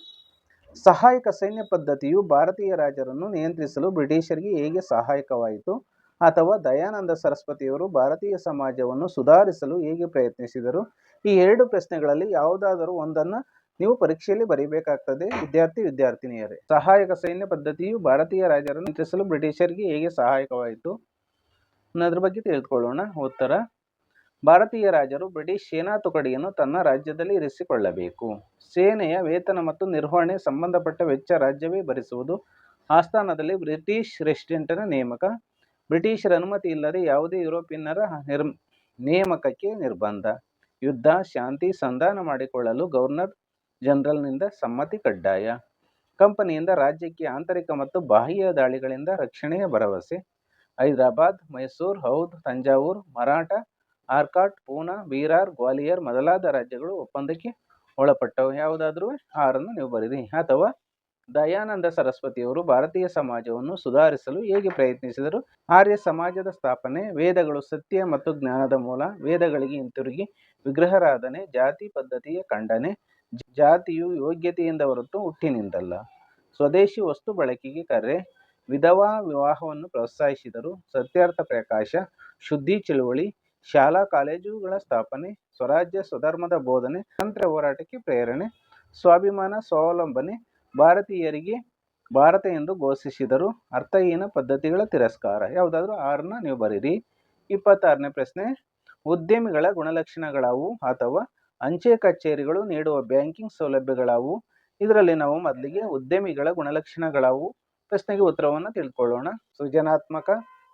ಸಹಾಯಕ ಸೈನ್ಯ ಪದ್ಧತಿಯು ಭಾರತೀಯ ರಾಜರನ್ನು ನಿಯಂತ್ರಿಸಲು ಬ್ರಿಟಿಷರಿಗೆ ಹೇಗೆ ಸಹಾಯಕವಾಯಿತು? ಅಥವಾ ದಯಾನಂದ ಸರಸ್ವತಿಯವರು ಭಾರತೀಯ ಸಮಾಜವನ್ನು ಸುಧಾರಿಸಲು ಹೇಗೆ ಪ್ರಯತ್ನಿಸಿದರು? ಈ ಎರಡು ಪ್ರಶ್ನೆಗಳಲ್ಲಿ ಯಾವುದಾದರೂ ಒಂದನ್ನು ನೀವು ಪರೀಕ್ಷೆಯಲ್ಲಿ ಬರೀಬೇಕಾಗ್ತದೆ, ವಿದ್ಯಾರ್ಥಿ ವಿದ್ಯಾರ್ಥಿನಿಯರೇ. ಸಹಾಯಕ ಸೈನ್ಯ ಪದ್ಧತಿಯು ಭಾರತೀಯ ರಾಜರನ್ನು ನಿಯಂತ್ರಿಸಲು ಬ್ರಿಟಿಷರಿಗೆ ಹೇಗೆ ಸಹಾಯಕವಾಯಿತು? ಅನ್ನೋದ್ರ ಬಗ್ಗೆ ತಿಳಿದುಕೊಳ್ಳೋಣ ಉತ್ತರ, ಭಾರತೀಯ ರಾಜರು ಬ್ರಿಟಿಷ್ ಸೇನಾ ತುಕಡಿಯನ್ನು ತನ್ನ ರಾಜ್ಯದಲ್ಲಿ ಇರಿಸಿಕೊಳ್ಳಬೇಕು. ಸೇನೆಯ ವೇತನ ಮತ್ತು ನಿರ್ವಹಣೆ ಸಂಬಂಧಪಟ್ಟ ವೆಚ್ಚ ರಾಜ್ಯವೇ ಭರಿಸುವುದು. ಆಸ್ಥಾನದಲ್ಲಿ ಬ್ರಿಟಿಷ್ ರೆಸಿಡೆಂಟನ ನೇಮಕ. ಬ್ರಿಟಿಷರ ಅನುಮತಿ ಇಲ್ಲದೆ ಯಾವುದೇ ಯುರೋಪಿಯನ್ನರ ನಿರ್ ನೇಮಕಕ್ಕೆ ನಿರ್ಬಂಧ. ಯುದ್ಧ, ಶಾಂತಿ, ಸಂಧಾನ ಮಾಡಿಕೊಳ್ಳಲು ಗವರ್ನರ್ ಜನರಲ್ನಿಂದ ಸಮ್ಮತಿ ಕಡ್ಡಾಯ. ಕಂಪನಿಯಿಂದ ರಾಜ್ಯಕ್ಕೆ ಆಂತರಿಕ ಮತ್ತು ಬಾಹ್ಯ ದಾಳಿಗಳಿಂದ ರಕ್ಷಣೆಯ ಭರವಸೆ. ಹೈದರಾಬಾದ್, ಮೈಸೂರು, ಹೌದ್, ತಂಜಾವೂರು, ಮರಾಠ, ಆರ್ಕಾಟ್, ಪೂನಾ, ಬೀರಾರ್, ಗ್ವಾಲಿಯರ್ ಮೊದಲಾದ ರಾಜ್ಯಗಳು ಒಪ್ಪಂದಕ್ಕೆ ಒಳಪಟ್ಟವು. ಯಾವುದಾದರೂ ಆರನ್ನು ನೀವು ಬರೀರಿ ಅಥವಾ ದಯಾನಂದ ಸರಸ್ವತಿಯವರು ಭಾರತೀಯ ಸಮಾಜವನ್ನು ಸುಧಾರಿಸಲು ಹೇಗೆ ಪ್ರಯತ್ನಿಸಿದರು? ಆರ್ಯ ಸಮಾಜದ ಸ್ಥಾಪನೆ, ವೇದಗಳು ಸತ್ಯ ಮತ್ತು ಜ್ಞಾನದ ಮೂಲ, ವೇದಗಳಿಗೆ ಹಿಂತಿರುಗಿ ವಿಗ್ರಹರಾಧನೆ ಜಾತಿ ಪದ್ಧತಿಯ ಖಂಡನೆ, ಜಾತಿಯು ಯೋಗ್ಯತೆಯಿಂದ ಹೊರತು ಹುಟ್ಟಿನಿಂದಲ್ಲ. ಸ್ವದೇಶಿ ವಸ್ತು ಬಳಕೆಗೆ ಕರೆ ವಿಧವಾ ವಿವಾಹವನ್ನು ಪ್ರೋತ್ಸಾಹಿಸಿದರು. ಸತ್ಯಾರ್ಥ ಪ್ರಕಾಶ, ಶುದ್ಧಿ ಚಳುವಳಿ, ಶಾಲಾ ಕಾಲೇಜುಗಳ ಸ್ಥಾಪನೆ, ಸ್ವರಾಜ್ಯ ಸ್ವಧರ್ಮದ ಬೋಧನೆ, ಸ್ವಾತಂತ್ರ್ಯ ಹೋರಾಟಕ್ಕೆ ಪ್ರೇರಣೆ, ಸ್ವಾಭಿಮಾನ ಸ್ವಾವಲಂಬನೆ, ಭಾರತೀಯರಿಗೆ ಭಾರತ ಎಂದು ಘೋಷಿಸಿದರು. ಅರ್ಥಹೀನ ಪದ್ಧತಿಗಳ ತಿರಸ್ಕಾರ. ಯಾವುದಾದ್ರೂ ಆರನ್ನ ನೀವು ಬರೀರಿ. ಇಪ್ಪತ್ತಾರನೇ ಪ್ರಶ್ನೆ. ಉದ್ಯಮಿಗಳ ಗುಣಲಕ್ಷಣಗಳಾವು ಅಥವಾ ಅಂಚೆ ಕಚೇರಿಗಳು ನೀಡುವ ಬ್ಯಾಂಕಿಂಗ್ ಸೌಲಭ್ಯಗಳಾವು? ಇದರಲ್ಲಿ ನಾವು ಮೊದಲಿಗೆ ಉದ್ಯಮಿಗಳ ಗುಣಲಕ್ಷಣಗಳಾವು ಪ್ರಶ್ನೆಗೆ ಉತ್ತರವನ್ನು ತಿಳ್ಕೊಳ್ಳೋಣ. ಸೃಜನಾತ್ಮಕ,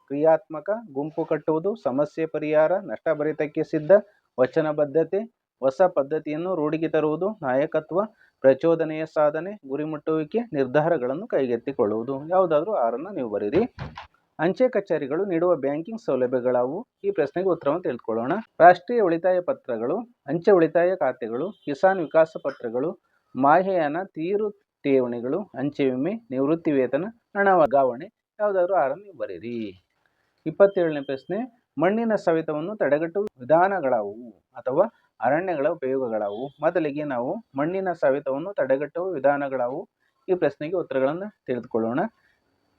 ಕ್ರಿಯಾತ್ಮಕ, ಗುಂಪು ಕಟ್ಟುವುದು, ಸಮಸ್ಯೆ ಪರಿಹಾರ ನಷ್ಟಭರಿತಕ್ಕೆ ಸಿದ್ಧ ವಚನಬದ್ಧತೆ ಹೊಸ ಪದ್ಧತಿಯನ್ನು ರೂಢಿಗೆ ತರುವುದು, ನಾಯಕತ್ವ, ಪ್ರಚೋದನೆಯ ಸಾಧನೆ ಗುರಿ ಮುಟ್ಟುವಿಕೆ ನಿರ್ಧಾರಗಳನ್ನು ಕೈಗೆತ್ತಿಕೊಳ್ಳುವುದು. ಯಾವುದಾದ್ರೂ ಆರನ್ನು ನೀವು ಬರೀರಿ. ಅಂಚೆ ಕಚೇರಿಗಳು ನೀಡುವ ಬ್ಯಾಂಕಿಂಗ್ ಸೌಲಭ್ಯಗಳಾವು? ಈ ಪ್ರಶ್ನೆಗೆ ಉತ್ತರವನ್ನು ತಿಳ್ಕೊಳ್ಳೋಣ. ರಾಷ್ಟ್ರೀಯ ಉಳಿತಾಯ ಪತ್ರಗಳು, ಅಂಚೆ ಉಳಿತಾಯ ಖಾತೆಗಳು, ಕಿಸಾನ್ ವಿಕಾಸ ಪತ್ರಗಳು, ಮಾಹೆಯಾನ, ತೀರು ಠೇವಣಿಗಳು ಅಂಚೆ ವಿಮೆ ನಿವೃತ್ತಿ ವೇತನ ಹಣ ವರ್ಗಾವಣೆ ಯಾವುದಾದ್ರೂ ನೀವು ಬರೀರಿ ಇಪ್ಪತ್ತೇಳನೇ ಪ್ರಶ್ನೆ, ಮಣ್ಣಿನ ಸವೆತವನ್ನು ತಡೆಗಟ್ಟುವ ವಿಧಾನಗಳಾವುವು ಅಥವಾ ಅರಣ್ಯಗಳ ಉಪಯೋಗಗಳಾವು ಮೊದಲಿಗೆ ನಾವು ಮಣ್ಣಿನ ಸವೆತವನ್ನು ತಡೆಗಟ್ಟುವ ವಿಧಾನಗಳಾವು ಈ ಪ್ರಶ್ನೆಗೆ ಉತ್ತರಗಳನ್ನು ತಿಳಿದುಕೊಳ್ಳೋಣ.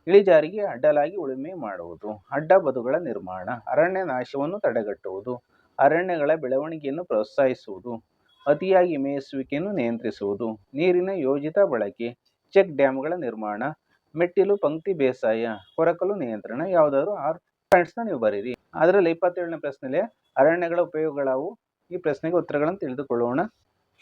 ಇಳಿಜಾರಿಗೆ ಅಡ್ಡಲಾಗಿ ಉಳುಮೆ ಮಾಡುವುದು, ಅಡ್ಡ ಬದುಗಳ ನಿರ್ಮಾಣ, ಅರಣ್ಯ ನಾಶವನ್ನು ತಡೆಗಟ್ಟುವುದು, ಅರಣ್ಯಗಳ ಬೆಳವಣಿಗೆಯನ್ನು ಪ್ರೋತ್ಸಾಹಿಸುವುದು. ಅತಿಯಾಗಿ ಮೇಯಿಸುವಿಕೆಯನ್ನು ನಿಯಂತ್ರಿಸುವುದು. ನೀರಿನ ಯೋಜಿತ ಬಳಕೆ, ಚೆಕ್ ಡ್ಯಾಮ್ಗಳ ನಿರ್ಮಾಣ, ಮೆಟ್ಟಿಲು ಪಂಕ್ತಿ ಬೇಸಾಯ ಕೊರಕಲು ನಿಯಂತ್ರಣ ಯಾವುದಾದ್ರು ಆರು ಪಾಯಿಂಟ್ಸ್ನ ನೀವು ಬರೀರಿ. ಅದರಲ್ಲಿ ಇಪ್ಪತ್ತೇಳನೇ ಪ್ರಶ್ನೆಯಲ್ಲಿ ಅರಣ್ಯಗಳ ಉಪಯೋಗಗಳಾವು? ಈ ಪ್ರಶ್ನೆಗೆ ಉತ್ತರಗಳನ್ನು ತಿಳಿದುಕೊಳ್ಳೋಣ.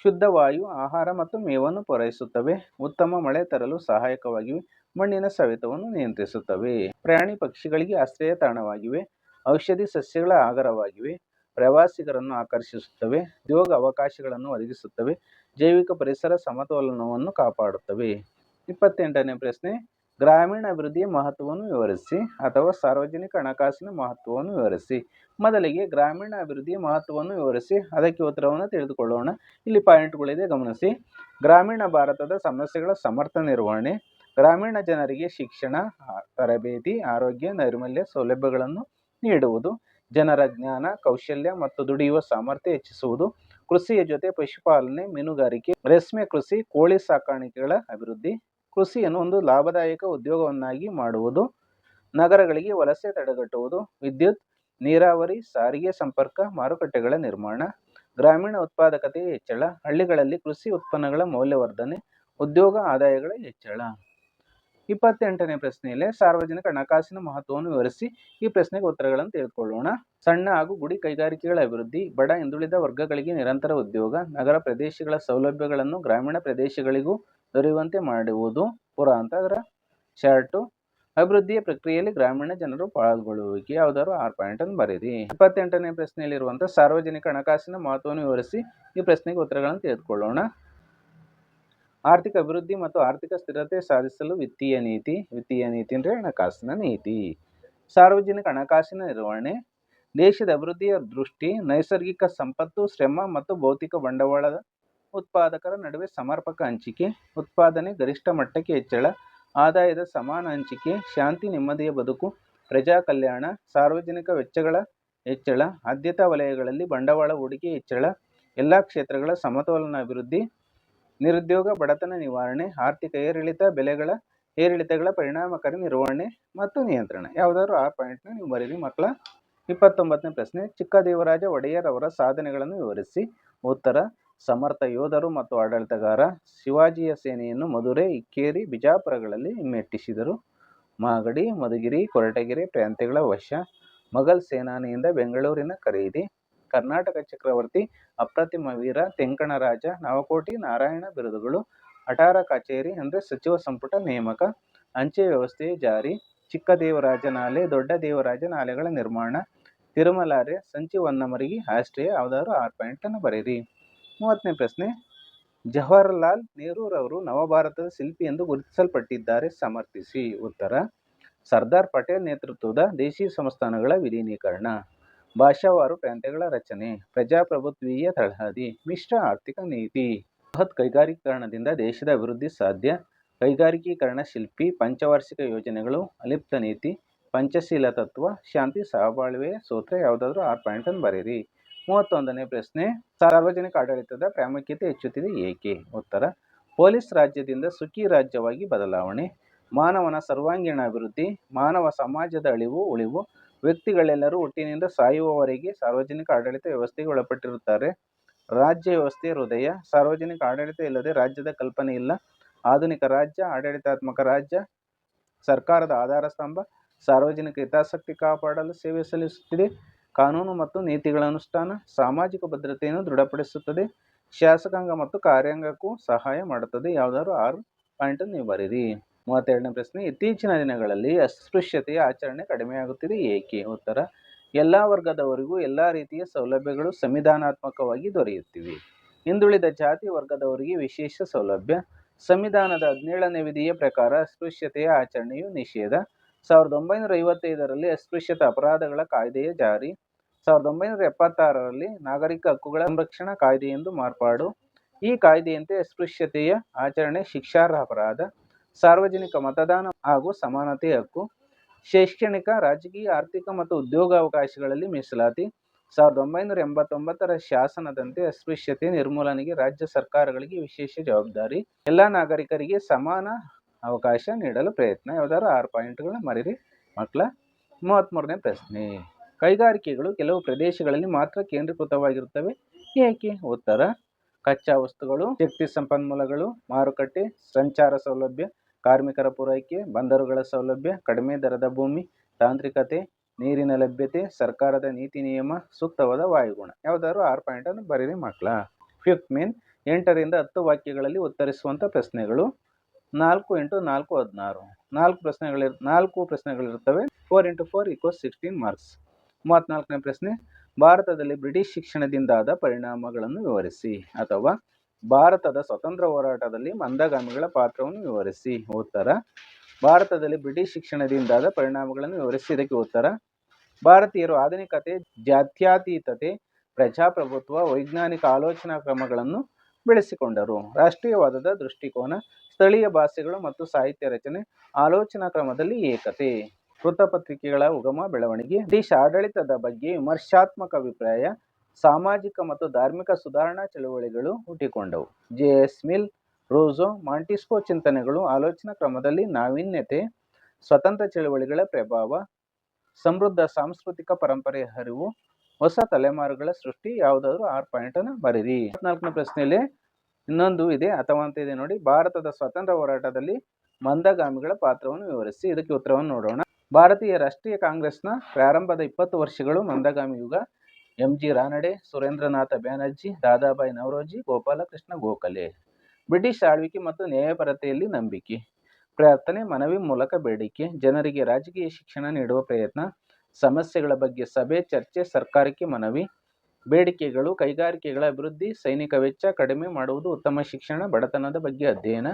ಶುದ್ಧ ವಾಯು, ಆಹಾರ ಮತ್ತು ಮೇವನ್ನು ಪೂರೈಸುತ್ತವೆ. ಉತ್ತಮ ಮಳೆ ತರಲು ಸಹಾಯಕವಾಗಿವೆ. ಮಣ್ಣಿನ ಸವೆತವನ್ನು ನಿಯಂತ್ರಿಸುತ್ತವೆ. ಪ್ರಾಣಿ ಪಕ್ಷಿಗಳಿಗೆ ಆಶ್ರಯ ತಾಣವಾಗಿವೆ ಔಷಧಿ ಸಸ್ಯಗಳ ಆಗರವಾಗಿವೆ ಪ್ರವಾಸಿಗರನ್ನು ಆಕರ್ಷಿಸುತ್ತವೆ, ಉದ್ಯೋಗ ಅವಕಾಶಗಳನ್ನು ಒದಗಿಸುತ್ತವೆ, ಜೈವಿಕ ಪರಿಸರ ಸಮತೋಲನವನ್ನು ಕಾಪಾಡುತ್ತವೆ. ಇಪ್ಪತ್ತೆಂಟನೇ ಪ್ರಶ್ನೆ, ಗ್ರಾಮೀಣ ಅಭಿವೃದ್ಧಿಯ ಮಹತ್ವವನ್ನು ವಿವರಿಸಿ ಅಥವಾ ಸಾರ್ವಜನಿಕ ಹಣಕಾಸಿನ ಮಹತ್ವವನ್ನು ವಿವರಿಸಿ? ಮೊದಲಿಗೆ ಗ್ರಾಮೀಣ ಅಭಿವೃದ್ಧಿಯ ಮಹತ್ವವನ್ನು ವಿವರಿಸಿ, ಅದಕ್ಕೆ ಉತ್ತರವನ್ನು ತಿಳಿದುಕೊಳ್ಳೋಣ. ಇಲ್ಲಿ ಪಾಯಿಂಟ್ಗಳಿದೆ, ಗಮನಿಸಿ. ಗ್ರಾಮೀಣ ಭಾರತದ ಸಮಸ್ಯೆಗಳ ಸಮರ್ಥ ನಿರ್ವಹಣೆ, ಗ್ರಾಮೀಣ ಜನರಿಗೆ ಶಿಕ್ಷಣ, ತರಬೇತಿ, ಆರೋಗ್ಯ, ನೈರ್ಮಲ್ಯ ಸೌಲಭ್ಯಗಳನ್ನು ನೀಡುವುದು ಜನರ ಜ್ಞಾನ, ಕೌಶಲ್ಯ ಮತ್ತು ದುಡಿಯುವ ಸಾಮರ್ಥ್ಯ ಹೆಚ್ಚಿಸುವುದು. ಕೃಷಿಯ ಜೊತೆ ಪಶುಪಾಲನೆ, ಮೀನುಗಾರಿಕೆ, ರೇಷ್ಮೆ ಕೃಷಿ, ಕೋಳಿ ಸಾಕಾಣಿಕೆಗಳ ಅಭಿವೃದ್ಧಿ. ಕೃಷಿಯನ್ನು ಒಂದು ಲಾಭದಾಯಕ ಉದ್ಯೋಗವನ್ನಾಗಿ ಮಾಡುವುದು. ನಗರಗಳಿಗೆ ವಲಸೆ ತಡೆಗಟ್ಟುವುದು. ವಿದ್ಯುತ್, ನೀರಾವರಿ, ಸಾರಿಗೆ ಸಂಪರ್ಕ, ಮಾರುಕಟ್ಟೆಗಳ ನಿರ್ಮಾಣ. ಗ್ರಾಮೀಣ ಉತ್ಪಾದಕತೆ ಹೆಚ್ಚಳ. ಹಳ್ಳಿಗಳಲ್ಲಿ ಕೃಷಿ ಉತ್ಪನ್ನಗಳ ಮೌಲ್ಯವರ್ಧನೆ. ಉದ್ಯೋಗ ಆದಾಯಗಳ ಹೆಚ್ಚಳ. ಇಪ್ಪತ್ತೆಂಟನೇ ಪ್ರಶ್ನೆಯಲ್ಲಿ ಸಾರ್ವಜನಿಕ ಹಣಕಾಸಿನ ಮಹತ್ವವನ್ನು ವಿವರಿಸಿ ಈ ಪ್ರಶ್ನೆಗೆ ಉತ್ತರಗಳನ್ನು ತೆಗೆದುಕೊಳ್ಳೋಣ. ಸಣ್ಣ ಹಾಗೂ ಗುಡಿ ಕೈಗಾರಿಕೆಗಳ ಅಭಿವೃದ್ಧಿ, ಬಡ ಹಿಂದುಳಿದ ವರ್ಗಗಳಿಗೆ ನಿರಂತರ ಉದ್ಯೋಗ, ನಗರ ಪ್ರದೇಶಗಳ ಸೌಲಭ್ಯಗಳನ್ನು ಗ್ರಾಮೀಣ ಪ್ರದೇಶಗಳಿಗೂ ದೊರೆಯುವಂತೆ ಮಾಡುವುದು. ಪುರ ಅಂತ ಅದರ ಶಾರ್ಟು ಅಭಿವೃದ್ಧಿಯ ಪ್ರಕ್ರಿಯೆಯಲ್ಲಿ ಗ್ರಾಮೀಣ ಜನರು ಪಾಲ್ಗೊಳ್ಳುವಿಕೆ. ಯಾವ್ದಾದ್ರು ಆರು ಪಾಯಿಂಟ್ ಅನ್ನು ಬರೀರಿ ಇಪ್ಪತ್ತೆಂಟನೇ ಪ್ರಶ್ನೆಯಲ್ಲಿರುವಂತಹ ಸಾರ್ವಜನಿಕ ಹಣಕಾಸಿನ ಮಹತ್ವವನ್ನು ವಿವರಿಸಿ ಈ ಪ್ರಶ್ನೆಗೆ ಉತ್ತರಗಳನ್ನು ತೆಗೆದುಕೊಳ್ಳೋಣ. ಆರ್ಥಿಕ ಅಭಿವೃದ್ಧಿ ಮತ್ತು ಆರ್ಥಿಕ ಸ್ಥಿರತೆ ಸಾಧಿಸಲು ವಿತ್ತೀಯ ನೀತಿ ವಿತ್ತೀಯ ನೀತಿ ಅಂದರೆ ಹಣಕಾಸಿನ ನೀತಿ. ಸಾರ್ವಜನಿಕ ಹಣಕಾಸಿನ ನಿರ್ವಹಣೆ, ದೇಶದ ಅಭಿವೃದ್ಧಿಯ ದೃಷ್ಟಿ, ನೈಸರ್ಗಿಕ ಸಂಪತ್ತು, ಶ್ರಮ ಮತ್ತು ಭೌತಿಕ ಬಂಡವಾಳದ ಉತ್ಪಾದಕರ ನಡುವೆ ಸಮರ್ಪಕ ಹಂಚಿಕೆ, ಉತ್ಪಾದನೆ ಗರಿಷ್ಠ ಮಟ್ಟಕ್ಕೆ ಹೆಚ್ಚಳ, ಆದಾಯದ ಸಮಾನ ಹಂಚಿಕೆ, ಶಾಂತಿ, ನೆಮ್ಮದಿಯ ಬದುಕು, ಪ್ರಜಾ ಕಲ್ಯಾಣ, ಸಾರ್ವಜನಿಕ ವೆಚ್ಚಗಳ ಹೆಚ್ಚಳ, ಆದ್ಯತಾ ವಲಯಗಳಲ್ಲಿ ಬಂಡವಾಳ ಹೂಡಿಕೆ ಹೆಚ್ಚಳ, ಎಲ್ಲ ಕ್ಷೇತ್ರಗಳ ಸಮತೋಲನ ಅಭಿವೃದ್ಧಿ ನಿರುದ್ಯೋಗ, ಬಡತನ ನಿವಾರಣೆ, ಆರ್ಥಿಕ ಏರಿಳಿತ, ಬೆಲೆಗಳ ಏರಿಳಿತಗಳ ಪರಿಣಾಮಕಾರಿ ನಿರ್ವಹಣೆ ಮತ್ತು ನಿಯಂತ್ರಣ. ಯಾವುದಾದ್ರು ಆ ಪಾಯಿಂಟ್ನ ನೀವು ಬರೀರಿ ಮಕ್ಕಳ. ಇಪ್ಪತ್ತೊಂಬತ್ತನೇ ಪ್ರಶ್ನೆ, ಚಿಕ್ಕದೇವರಾಜ ಒಡೆಯರ್ ಅವರ ಸಾಧನೆಗಳನ್ನು ವಿವರಿಸಿ. ಉತ್ತರ, ಸಮರ್ಥ ಯೋಧರು ಮತ್ತು ಆಡಳಿತಗಾರ ಶಿವಾಜಿಯ ಸೇನೆಯನ್ನು ಮಧುರೆ, ಇಕ್ಕೇರಿ, ಬಿಜಾಪುರಗಳಲ್ಲಿ ಹಿಮ್ಮೆಟ್ಟಿಸಿದರು ಮಾಗಡಿ, ಮಧುಗಿರಿ, ಕೊರಟಗೆರೆ, ಪ್ರಾಂತ್ಯಗಳ ವಶ. ಮೊಘಲ್ ಸೇನಾನಿಯಿಂದ ಬೆಂಗಳೂರಿನ ಖರೀದಿ. ಕರ್ನಾಟಕ ಚಕ್ರವರ್ತಿ ಅಪ್ರತಿಮ ವೀರ ತೆಂಕಣರಾಜ ನವಕೋಟಿ ನಾರಾಯಣ ಬಿರುದುಗಳು, ಅಠಾರ ಕಚೇರಿ ಅಂದರೆ ಸಚಿವ ಸಂಪುಟ ನೇಮಕ, ಅಂಚೆ ವ್ಯವಸ್ಥೆ ಜಾರಿ ಚಿಕ್ಕ ನಾಲೆ, ದೊಡ್ಡ ದೇವರಾಜ ನಾಲೆಗಳ ನಿರ್ಮಾಣ, ತಿರುಮಲಾರೆ, ಸಂಚಿ ಹೊನ್ನಮರಗಿ ಆಸ್ಟ್ರಿಯಾ ಯಾವುದಾದ್ರು ಆರು ಪಾಯಿಂಟನ್ನು ಬರೀರಿ. ಮೂವತ್ತನೇ ಪ್ರಶ್ನೆ, ಜವಾಹರಲಾಲ್ ನೆಹರೂರವರು ನವಭಾರತದ ಶಿಲ್ಪಿ ಎಂದು ಗುರುತಿಸಲ್ಪಟ್ಟಿದ್ದಾರೆ, ಸಮರ್ಥಿಸಿ. ಉತ್ತರ, ಸರ್ದಾರ್ ಪಟೇಲ್ ನೇತೃತ್ವದ ದೇಶೀಯ ಸಂಸ್ಥಾನಗಳ ವಿಲೀನೀಕರಣ. ಭಾಷಾವಾರು ಪ್ರಾಂತ್ಯಗಳ ರಚನೆ, ಪ್ರಜಾಪ್ರಭುತ್ವೀಯ ತಳಹದಿ, ಮಿಶ್ರ ಆರ್ಥಿಕ ನೀತಿ, ಬೃಹತ್ ಕೈಗಾರಿಕೀಕರಣದಿಂದ ದೇಶದ ಅಭಿವೃದ್ಧಿ ಸಾಧ್ಯ, ಕೈಗಾರಿಕೀಕರಣ ಶಿಲ್ಪಿ, ಪಂಚವಾರ್ಷಿಕ ಯೋಜನೆಗಳು, ಅಲಿಪ್ತ ನೀತಿ, ಪಂಚಶೀಲ ತತ್ವ, ಶಾಂತಿ ಸಹಬಾಳ್ವೆಯ ಸೂತ್ರ ಯಾವುದಾದ್ರೂ ಆರು ಪಾಯಿಂಟನ್ನು ಬರೀರಿ. ಮೂವತ್ತೊಂದನೇ ಪ್ರಶ್ನೆ, ಸಾರ್ವಜನಿಕ ಆಡಳಿತದ ಪ್ರಾಮುಖ್ಯತೆ ಹೆಚ್ಚುತ್ತಿದೆ ಏಕೆ? ಉತ್ತರ, ಪೊಲೀಸ್ ರಾಜ್ಯದಿಂದ ಸುಖಿ ರಾಜ್ಯವಾಗಿ ಬದಲಾವಣೆ, ಮಾನವನ ಸರ್ವಾಂಗೀಣ ಅಭಿವೃದ್ಧಿ ಮಾನವ ಸಮಾಜದ ಅಳಿವು, ಉಳಿವು ವ್ಯಕ್ತಿಗಳೆಲ್ಲರೂ ಹುಟ್ಟಿನಿಂದ ಸಾಯುವವರೆಗೆ ಸಾರ್ವಜನಿಕ ಆಡಳಿತ ವ್ಯವಸ್ಥೆಗೆ ಒಳಪಟ್ಟಿರುತ್ತಾರೆ. ರಾಜ್ಯ ವ್ಯವಸ್ಥೆ ಹೃದಯ, ಸಾರ್ವಜನಿಕ ಆಡಳಿತ ಇಲ್ಲದೆ ರಾಜ್ಯದ ಕಲ್ಪನೆ ಇಲ್ಲ. ಆಧುನಿಕ ರಾಜ್ಯ, ಆಡಳಿತಾತ್ಮಕ ರಾಜ್ಯ, ಸರ್ಕಾರದ ಆಧಾರ ಸ್ತಂಭ, ಸಾರ್ವಜನಿಕ ಹಿತಾಸಕ್ತಿ ಕಾಪಾಡಲು ಸೇವೆ ಸಲ್ಲಿಸುತ್ತಿದೆ. ಕಾನೂನು ಮತ್ತು ನೀತಿಗಳ ಅನುಷ್ಠಾನ, ಸಾಮಾಜಿಕ ಭದ್ರತೆಯನ್ನು ದೃಢಪಡಿಸುತ್ತದೆ. ಶಾಸಕಾಂಗ ಮತ್ತು ಕಾರ್ಯಾಂಗಕ್ಕೂ ಸಹಾಯ ಮಾಡುತ್ತದೆ. ಯಾವುದಾದ್ರು ಆರು ಪಾಯಿಂಟನ್ನು ನೀವು ಬರೀರಿ. ಮೂವತ್ತೆರಡನೇ ಪ್ರಶ್ನೆ, ಇತ್ತೀಚಿನ ದಿನಗಳಲ್ಲಿ ಅಸ್ಪೃಶ್ಯತೆಯ ಆಚರಣೆ ಕಡಿಮೆಯಾಗುತ್ತಿದೆ, ಏಕೆ? ಉತ್ತರ, ಎಲ್ಲ ವರ್ಗದವರಿಗೂ ಎಲ್ಲ ರೀತಿಯ ಸೌಲಭ್ಯಗಳು ಸಂವಿಧಾನಾತ್ಮಕವಾಗಿ ದೊರೆಯುತ್ತಿವೆ. ಹಿಂದುಳಿದ ಜಾತಿ ವರ್ಗದವರಿಗೆ ವಿಶೇಷ ಸೌಲಭ್ಯ. ಸಂವಿಧಾನದ ಹದಿನೇಳನೇ ವಿಧಿಯ ಪ್ರಕಾರ ಅಸ್ಪೃಶ್ಯತೆಯ ಆಚರಣೆಯು ನಿಷೇಧ. ಸಾವಿರದ ಒಂಬೈನೂರ ಐವತ್ತೈದರಲ್ಲಿ ಅಸ್ಪೃಶ್ಯತೆ ಅಪರಾಧಗಳ ಕಾಯ್ದೆಯ ಜಾರಿ. ಸಾವಿರದ ಒಂಬೈನೂರ ಎಪ್ಪತ್ತಾರರಲ್ಲಿ ನಾಗರಿಕ ಹಕ್ಕುಗಳ ಸಂರಕ್ಷಣಾ ಕಾಯ್ದೆ ಎಂದು ಮಾರ್ಪಾಡು. ಈ ಕಾಯ್ದೆಯಂತೆ ಅಸ್ಪೃಶ್ಯತೆಯ ಆಚರಣೆ ಶಿಕ್ಷಾರ್ಹ ಅಪರಾಧ. ಸಾರ್ವಜನಿಕ ಮತದಾನ ಹಾಗೂ ಸಮಾನತೆ ಹಕ್ಕು, ಶೈಕ್ಷಣಿಕ, ರಾಜಕೀಯ, ಆರ್ಥಿಕ ಮತ್ತು ಉದ್ಯೋಗಾವಕಾಶಗಳಲ್ಲಿ ಮೀಸಲಾತಿ. ಸಾವಿರದ ಒಂಬೈನೂರ ಎಂಬತ್ತೊಂಬತ್ತರ ಶಾಸನದಂತೆ ಅಸ್ಪೃಶ್ಯತೆ ನಿರ್ಮೂಲನೆಗೆ ರಾಜ್ಯ ಸರ್ಕಾರಗಳಿಗೆ ವಿಶೇಷ ಜವಾಬ್ದಾರಿ. ಎಲ್ಲ ನಾಗರಿಕರಿಗೆ ಸಮಾನ ಅವಕಾಶ ನೀಡಲು ಪ್ರಯತ್ನ. ಯಾವ್ದಾದ್ರು ಆರು ಪಾಯಿಂಟ್ಗಳನ್ನ ಮರೀರಿ ಮಕ್ಕಳ ಮೂವತ್ತ್ಮೂರನೇ ಪ್ರಶ್ನೆ. ಕೈಗಾರಿಕೆಗಳು ಕೆಲವು ಪ್ರದೇಶಗಳಲ್ಲಿ ಮಾತ್ರ ಕೇಂದ್ರೀಕೃತವಾಗಿರುತ್ತವೆ. ಏಕೆ? ಉತ್ತರ. ಕಚ್ಚಾ ವಸ್ತುಗಳು, ಶಕ್ತಿ ಸಂಪನ್ಮೂಲಗಳು, ಮಾರುಕಟ್ಟೆ, ಸಂಚಾರ ಸೌಲಭ್ಯ ಕಾರ್ಮಿಕರ ಪೂರೈಕೆ, ಬಂದರುಗಳ ಸೌಲಭ್ಯ, ಕಡಿಮೆ ದರದ ಭೂಮಿ, ತಾಂತ್ರಿಕತೆ, ನೀರಿನ ಲಭ್ಯತೆ, ಸರ್ಕಾರದ ನೀತಿ ನಿಯಮ, ಸೂಕ್ತವಾದ ವಾಯುಗುಣ. ಯಾವ್ದಾದ್ರು ಆರು ಪಾಯಿಂಟನ್ನು ಬರೀರಿ ಮಕ್ಕಳ ಫಿಫ್ತ್ ಮೀನ್ ಎಂಟರಿಂದ ಹತ್ತು ವಾಕ್ಯಗಳಲ್ಲಿ ಉತ್ತರಿಸುವಂಥ ಪ್ರಶ್ನೆಗಳು. ನಾಲ್ಕು ಇಂಟು ನಾಲ್ಕು ಹದಿನಾರು. ನಾಲ್ಕು ಪ್ರಶ್ನೆಗಳಿರ್, ನಾಲ್ಕು ಪ್ರಶ್ನೆಗಳಿರ್ತವೆ four into four equal sixteen marks ಮೂವತ್ತ್ನಾಲ್ಕನೇ ಪ್ರಶ್ನೆ, ಭಾರತದಲ್ಲಿ ಬ್ರಿಟಿಷ್ ಶಿಕ್ಷಣದಿಂದಾದ ಪರಿಣಾಮಗಳನ್ನು ವಿವರಿಸಿ. ಅಥವಾ ಭಾರತದ ಸ್ವತಂತ್ರ ಹೋರಾಟದಲ್ಲಿ ಮಂದಗಾಮಿಗಳ ಪಾತ್ರವನ್ನು ವಿವರಿಸಿ. ಉತ್ತರ, ಭಾರತದಲ್ಲಿ ಬ್ರಿಟಿಷ್ ಶಿಕ್ಷಣದಿಂದಾದ ಪರಿಣಾಮಗಳನ್ನು ವಿವರಿಸಿ. ಇದಕ್ಕೆ ಉತ್ತರ, ಭಾರತೀಯರು ಆಧುನಿಕತೆ, ಜಾತ್ಯಾತೀತತೆ, ಪ್ರಜಾಪ್ರಭುತ್ವ, ವೈಜ್ಞಾನಿಕ ಆಲೋಚನಾ ಕ್ರಮಗಳನ್ನು ಬೆಳೆಸಿಕೊಂಡರು. ರಾಷ್ಟ್ರೀಯವಾದದ ದೃಷ್ಟಿಕೋನ, ಸ್ಥಳೀಯ ಭಾಷೆಗಳು ಮತ್ತು ಸಾಹಿತ್ಯ ರಚನೆ ಆಲೋಚನಾ ಕ್ರಮದಲ್ಲಿ ಏಕತೆ. ವೃತ್ತಪತ್ರಿಕೆಗಳ ಉಗಮ ಬೆಳವಣಿಗೆ, ಬ್ರಿಟಿಷ್ ಆಡಳಿತದ ಬಗ್ಗೆ ವಿಮರ್ಶಾತ್ಮಕ ಅಭಿಪ್ರಾಯ ಸಾಮಾಜಿಕ ಮತ್ತು ಧಾರ್ಮಿಕ ಸುಧಾರಣಾ ಚಳುವಳಿಗಳು ಹುಟ್ಟಿಕೊಂಡವು. J. S. Mill Rousseau Montesquieu ಚಿಂತನೆಗಳು ಆಲೋಚನಾ ಕ್ರಮದಲ್ಲಿ ನಾವೀನ್ಯತೆ, ಸ್ವತಂತ್ರ ಚಳುವಳಿಗಳ ಪ್ರಭಾವ, ಸಮೃದ್ಧ ಸಾಂಸ್ಕೃತಿಕ ಪರಂಪರೆಯ ಹರಿವು, ಹೊಸ ತಲೆಮಾರುಗಳ ಸೃಷ್ಟಿ, ಯಾವುದಾದ್ರು ಆರು ಪಾಯಿಂಟ್ ಅನ್ನು ಬರೀರಿ. ನಾಲ್ಕನೇ ಪ್ರಶ್ನೆಯಲ್ಲಿ ಇನ್ನೊಂದು ಇದೆ ಅಥವಾ ಅಂತ ಇದೆ ನೋಡಿ. ಭಾರತದ ಸ್ವಾತಂತ್ರ್ಯ ಹೋರಾಟದಲ್ಲಿ ಮಂದಗಾಮಿಗಳ ಪಾತ್ರವನ್ನು ವಿವರಿಸಿ, ಇದಕ್ಕೆ ಉತ್ತರವನ್ನು ನೋಡೋಣ. ಭಾರತೀಯ ರಾಷ್ಟ್ರೀಯ ಕಾಂಗ್ರೆಸ್ನ ಪ್ರಾರಂಭದ ಇಪ್ಪತ್ತು ವರ್ಷಗಳು ಮಂದಗಾಮಿ ಯುಗ. M G Ranade, Surendranath Banerjee Dadabhai Naoroji, Gopal Krishna Gokhale. British ಆಳ್ವಿಕೆ ಮತ್ತು ನ್ಯಾಯಪರತೆಯಲ್ಲಿ ನಂಬಿಕೆ. ಪ್ರಾರ್ಥನೆ, ಮನವಿ ಮೂಲಕ ಬೇಡಿಕೆ. ಜನರಿಗೆ ರಾಜಕೀಯ ಶಿಕ್ಷಣ ನೀಡುವ ಪ್ರಯತ್ನ. ಸಮಸ್ಯೆಗಳ ಬಗ್ಗೆ ಸಭೆ, ಚರ್ಚೆ, ಸರ್ಕಾರಕ್ಕೆ ಮನವಿ. ಬೇಡಿಕೆಗಳು, ಕೈಗಾರಿಕೆಗಳ ಅಭಿವೃದ್ಧಿ, ಸೈನಿಕ ವೆಚ್ಚ ಕಡಿಮೆ ಮಾಡುವುದು ಉತ್ತಮ ಶಿಕ್ಷಣ, ಬಡತನದ ಬಗ್ಗೆ ಅಧ್ಯಯನ.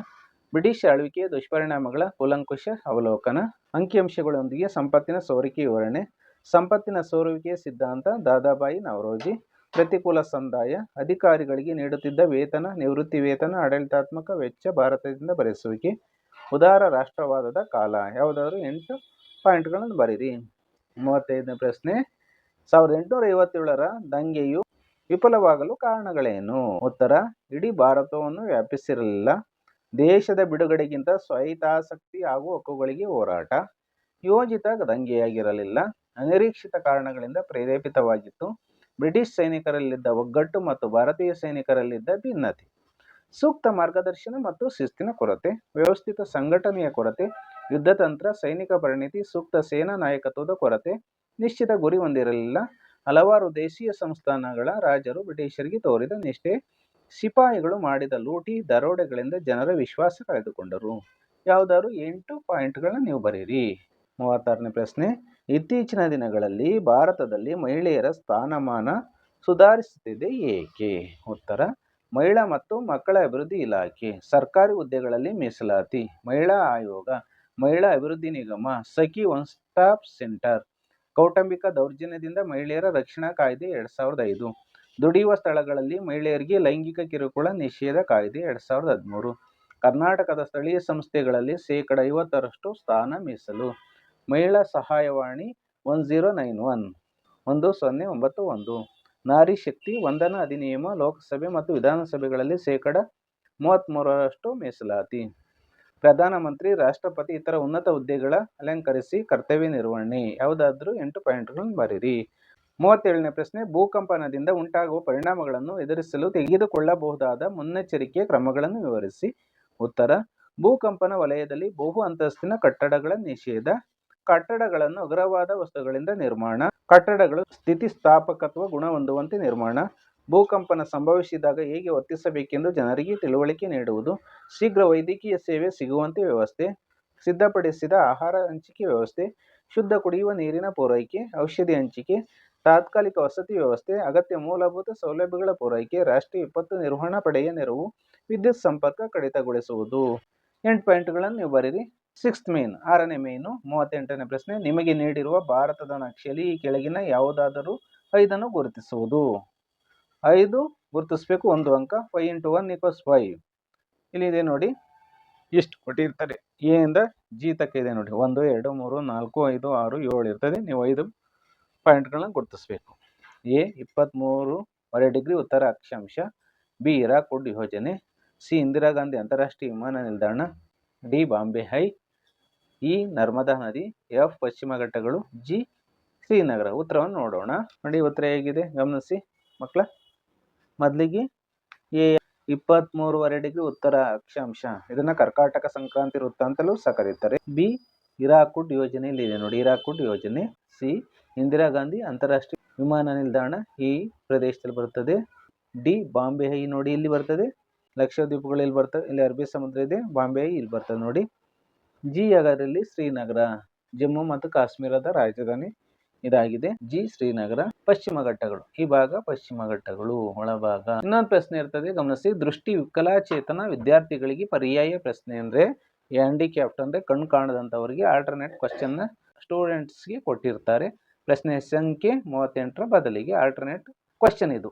ಬ್ರಿಟಿಷ್ ಆಳ್ವಿಕೆಯ ದುಷ್ಪರಿಣಾಮಗಳ ಕೂಲಂಕುಷ ಅವಲೋಕನ. ಅಂಕಿಅಂಶಗಳೊಂದಿಗೆ ಸಂಪತ್ತಿನ ಸೋರಿಕೆ ವಿವರಣೆ. ಸಂಪತ್ತಿನ ಸೋರುವಿಕೆ ಸಿದ್ಧಾಂತ ದಾದಾಬಾಯಿ ನವರೋಜಿ. ಪ್ರತಿಕೂಲ ಸಂದಾಯ, ಅಧಿಕಾರಿಗಳಿಗೆ ನೀಡುತ್ತಿದ್ದ ವೇತನ, ನಿವೃತ್ತಿ ವೇತನ, ಆಡಳಿತಾತ್ಮಕ ವೆಚ್ಚ ಭಾರತದಿಂದ ಭರಿಸುವಿಕೆ. ಉದಾರ ರಾಷ್ಟ್ರವಾದದ ಕಾಲ. ಯಾವುದಾದ್ರು ಎಂಟು ಪಾಯಿಂಟ್ಗಳನ್ನು ಬರೀರಿ. ಮೂವತ್ತೈದನೇ ಪ್ರಶ್ನೆ. ಸಾವಿರದ ಎಂಟುನೂರ ಐವತ್ತೇಳರ ದಂಗೆಯು ವಿಫಲವಾಗಲು ಕಾರಣಗಳೇನು? ಉತ್ತರ. ಇಡೀ ಭಾರತವನ್ನು ವ್ಯಾಪಿಸಿರಲಿಲ್ಲ. ದೇಶದ ಬಿಡುಗಡೆಗಿಂತ ಸ್ವಹಿತಾಸಕ್ತಿ ಹಾಗೂ ಹಕ್ಕುಗಳಿಗೆ ಹೋರಾಟ. ಯೋಜಿತ ದಂಗೆಯಾಗಿರಲಿಲ್ಲ. ಅನಿರೀಕ್ಷಿತ ಕಾರಣಗಳಿಂದ ಪ್ರೇರೇಪಿತವಾಗಿತ್ತು. ಬ್ರಿಟಿಷ್ ಸೈನಿಕರಲ್ಲಿದ್ದ ಒಗ್ಗಟ್ಟು ಮತ್ತು ಭಾರತೀಯ ಸೈನಿಕರಲ್ಲಿದ್ದ ಭಿನ್ನತೆ. ಸೂಕ್ತ ಮಾರ್ಗದರ್ಶನ ಮತ್ತು ಶಿಸ್ತಿನ ಕೊರತೆ, ವ್ಯವಸ್ಥಿತ ಸಂಘಟನೆಯ ಕೊರತೆ ಯುದ್ಧತಂತ್ರ ಸೈನಿಕ ಪರಿಣಿತಿ, ಸೂಕ್ತ ಸೇನಾ ನಾಯಕತ್ವದ ಕೊರತೆ, ನಿಶ್ಚಿತ ಗುರಿ ಹೊಂದಿರಲಿಲ್ಲ. ಹಲವಾರು ದೇಶೀಯ ಸಂಸ್ಥಾನಗಳ ರಾಜರು ಬ್ರಿಟಿಷರಿಗೆ ತೋರಿದ ನಿಷ್ಠೆ, ಸಿಪಾಯಿಗಳು ಮಾಡಿದ ಲೂಟಿ, ದರೋಡೆಗಳಿಂದ ಜನರ ವಿಶ್ವಾಸ ಕಳೆದುಕೊಂಡರು. ಯಾವುದಾದ್ರು ಎಂಟು ಪಾಯಿಂಟ್ಗಳನ್ನ ನೀವು ಬರೀರಿ. ಮೂವತ್ತಾರನೇ ಪ್ರಶ್ನೆ. ಇತ್ತೀಚಿನ ದಿನಗಳಲ್ಲಿ ಭಾರತದಲ್ಲಿ ಮಹಿಳೆಯರ ಸ್ಥಾನಮಾನ ಸುಧಾರಿಸುತ್ತಿದೆ ಏಕೆ? ಉತ್ತರ, ಮಹಿಳಾ ಮತ್ತು ಮಕ್ಕಳ ಅಭಿವೃದ್ಧಿ ಇಲಾಖೆ, ಸರ್ಕಾರಿ ಹುದ್ದೆಗಳಲ್ಲಿ ಮೀಸಲಾತಿ, ಮಹಿಳಾ ಆಯೋಗ, ಮಹಿಳಾ ಅಭಿವೃದ್ಧಿ ನಿಗಮ, ಸಖಿ ಒನ್ ಸ್ಟಾಪ್ ಸೆಂಟರ್, ಕೌಟುಂಬಿಕ ದೌರ್ಜನ್ಯದಿಂದ ಮಹಿಳೆಯರ ರಕ್ಷಣಾ ಕಾಯ್ದೆ ಎರಡ್ ಸಾವಿರದ ಐದು, ದುಡಿಯುವ ಸ್ಥಳಗಳಲ್ಲಿ ಮಹಿಳೆಯರಿಗೆ ಲೈಂಗಿಕ ಕಿರುಕುಳ ನಿಷೇಧ ಕಾಯ್ದೆ ಎರಡ್ ಸಾವಿರದ ಹದಿಮೂರು, ಕರ್ನಾಟಕದ ಸ್ಥಳೀಯ ಸಂಸ್ಥೆಗಳಲ್ಲಿ ಶೇಕಡ ಐವತ್ತರಷ್ಟು ಸ್ಥಾನ ಮೀಸಲು ಮಹಿಳಾ ಸಹಾಯವಾಣಿ ಒನ್ ಜೀರೋ ನೈನ್ ಒನ್ ಒಂದು ಸೊನ್ನೆ ಒಂಬತ್ತು ಒಂದು. ನಾರಿ ಶಕ್ತಿ ವಂದನಾ ಅಧಿನಿಯಮ ಲೋಕಸಭೆ ಮತ್ತು ವಿಧಾನಸಭೆಗಳಲ್ಲಿ ಶೇಕಡ ಮೂವತ್ತ್ಮೂರರಷ್ಟು ಮೀಸಲಾತಿ. ಪ್ರಧಾನಮಂತ್ರಿ ರಾಷ್ಟ್ರಪತಿ ಇತರ ಉನ್ನತ ಹುದ್ದೆಗಳ ಅಲಂಕರಿಸಿ ಕರ್ತವ್ಯ ನಿರ್ವಹಣೆ. ಯಾವುದಾದ್ರೂ ಎಂಟು ಪಾಯಿಂಟ್ಗಳನ್ನು ಬರೀರಿ ಮೂವತ್ತೇಳನೇ ಪ್ರಶ್ನೆ ಭೂಕಂಪನದಿಂದ ಉಂಟಾಗುವ ಪರಿಣಾಮಗಳನ್ನು ಎದುರಿಸಲು ತೆಗೆದುಕೊಳ್ಳಬಹುದಾದ ಮುನ್ನೆಚ್ಚರಿಕೆ ಕ್ರಮಗಳನ್ನು ವಿವರಿಸಿ. ಉತ್ತರ, ಭೂಕಂಪನ ವಲಯದಲ್ಲಿ ಬಹು ಅಂತಸ್ತಿನ ಕಟ್ಟಡಗಳ ನಿಷೇಧ. ಕಟ್ಟಡಗಳನ್ನು ಅಗ್ರವಾದ ವಸ್ತುಗಳಿಂದ ನಿರ್ಮಾಣ, ಕಟ್ಟಡಗಳು ಸ್ಥಿತಿಸ್ಥಾಪಕತ್ವ ಗುಣ ಹೊಂದುವಂತೆ ನಿರ್ಮಾಣ, ಭೂಕಂಪನ ಸಂಭವಿಸಿದಾಗ ಹೇಗೆ ವರ್ತಿಸಬೇಕೆಂದು ಜನರಿಗೆ ತಿಳುವಳಿಕೆ ನೀಡುವುದು, ಶೀಘ್ರ ವೈದ್ಯಕೀಯ ಸೇವೆ ಸಿಗುವಂತೆ ವ್ಯವಸ್ಥೆ, ಸಿದ್ಧಪಡಿಸಿದ ಆಹಾರ ಹಂಚಿಕೆ ವ್ಯವಸ್ಥೆ, ಶುದ್ಧ ಕುಡಿಯುವ ನೀರಿನ ಪೂರೈಕೆ, ಔಷಧಿ ಹಂಚಿಕೆ, ತಾತ್ಕಾಲಿಕ ವಸತಿ ವ್ಯವಸ್ಥೆ, ಅಗತ್ಯ ಮೂಲಭೂತ ಸೌಲಭ್ಯಗಳ ಪೂರೈಕೆ, ರಾಷ್ಟ್ರೀಯ ವಿಪತ್ತು ನಿರ್ವಹಣಾ ಪಡೆಯ ನೆರವು, ವಿದ್ಯುತ್ ಸಂಪರ್ಕ ಕಡಿತಗೊಳಿಸುವುದು. ಎಂಟು ಪಾಯಿಂಟ್ಗಳನ್ನು ನೀವು ಬರೀರಿ ಸಿಕ್ಸ್ತ್ ಮೇನ್, ಆರನೇ ಮೇನು, ಮೂವತ್ತೆಂಟನೇ ಪ್ರಶ್ನೆ. ನಿಮಗೆ ನೀಡಿರುವ ಭಾರತದ ನಕ್ಷೆಯಲ್ಲಿ ಈ ಕೆಳಗಿನ ಯಾವುದಾದರೂ ಐದನ್ನು ಗುರುತಿಸುವುದು. ಐದು ಗುರುತಿಸಬೇಕು, ಒಂದು ಅಂಕ, five into one equals five ಇಲ್ಲಿದೆ ನೋಡಿ, ಇಷ್ಟು ಕೊಟ್ಟಿರ್ತಾರೆ ಎ ಇಂದ ಜಿ ತಕ್ಕ ಇದೆ ನೋಡಿ. ಒಂದು, ಎರಡು, ಮೂರು, ನಾಲ್ಕು, ಐದು, ಆರು, ಏಳು ಇರ್ತದೆ. ನೀವು ಐದು ಪಾಯಿಂಟ್ಗಳನ್ನ ಗುರುತಿಸ್ಬೇಕು. ಎ ಇಪ್ಪತ್ತ್ಮೂರುವರೆ ಡಿಗ್ರಿ ಉತ್ತರ ಅಕ್ಷಾಂಶ ಬಿ, ಇರಾಕುಡ್ ಯೋಜನೆ, ಸಿ, ಇಂದಿರಾ ಗಾಂಧಿ ಅಂತಾರಾಷ್ಟ್ರೀಯ ವಿಮಾನ ನಿಲ್ದಾಣ D Bombay high, E Narmada ನದಿ, ಎಫ್ ಪಶ್ಚಿಮ ಘಟ್ಟಗಳು, ಜಿ ಶ್ರೀನಗರ. ಉತ್ತರವನ್ನು ನೋಡೋಣ. ನೋಡಿ ಉತ್ತರ ಹೇಗಿದೆ? ಗಮನಿಸಿ ಮಕ್ಕಳ. ಮೊದಲಿಗೆ ಎ ಇಪ್ಪತ್ತ್ಮೂರುವರೆ ಡಿಗ್ರಿ ಉತ್ತರ ಅಕ್ಷಾಂಶ. ಇದನ್ನ ಕರ್ಕಾಟಕ ಸಂಕ್ರಾಂತಿ ವೃತ್ತ ಅಂತಲೂ ಸಹ ಕರೀತಾರೆ. ಬಿ ಇರಾಕುಡ್ ಯೋಜನೆಯಲ್ಲಿ ಇದೆ ನೋಡಿ ಇರಾಕುಡ್ ಯೋಜನೆ. ಸಿ ಇಂದಿರಾ ಗಾಂಧಿ ಅಂತಾರಾಷ್ಟ್ರೀಯ ವಿಮಾನ ನಿಲ್ದಾಣ ಈ ಪ್ರದೇಶದಲ್ಲಿ ಬರುತ್ತದೆ. ಡಿ ಬಾಂಬೆ ಹೈ ನೋಡಿ, ಇಲ್ಲಿ ಬರ್ತದೆ. ಲಕ್ಷದ್ವೀಪಗಳು ಇಲ್ಲಿ ಬರ್ತವೆ. ಇಲ್ಲಿ ಅರಬ್ಬಿ ಸಮುದ್ರ ಇದೆ, ಬಾಂಬೆ ಇಲ್ಲಿ ಬರ್ತದೆ ನೋಡಿ. ಜಿ ಅದರಲ್ಲಿ ಶ್ರೀನಗರ, ಜಮ್ಮು ಮತ್ತು ಕಾಶ್ಮೀರದ ರಾಜಧಾನಿ ಇದಾಗಿದೆ. ಜಿ ಶ್ರೀನಗರ, ಪಶ್ಚಿಮ ಘಟ್ಟಗಳು. ಈ ಭಾಗ ಪಶ್ಚಿಮ ಘಟ್ಟಗಳು, ಒಳಭಾಗ. ಇನ್ನೊಂದು ಪ್ರಶ್ನೆ ಇರ್ತದೆ, ಗಮನಿಸಿ. ದೃಷ್ಟಿ ವಿಕಲಾಚೇತನ ವಿದ್ಯಾರ್ಥಿಗಳಿಗೆ ಪರ್ಯಾಯ ಪ್ರಶ್ನೆ ಅಂದ್ರೆ ಹ್ಯಾಂಡಿಕ್ಯಾಪ್ಟ್ ಅಂದ್ರೆ ಕಣ್ಣು ಕಾಣದಂತವರಿಗೆ ಆಲ್ಟರ್ನೇಟ್ ಕ್ವಶನ್ ಸ್ಟೂಡೆಂಟ್ಸ್ಗೆ ಕೊಟ್ಟಿರ್ತಾರೆ. ಪ್ರಶ್ನೆ ಸಂಖ್ಯೆ ಮೂವತ್ತೆಂಟರ ಬದಲಿಗೆ ಆಲ್ಟರ್ನೇಟ್ ಕ್ವಶನ್ ಇದು.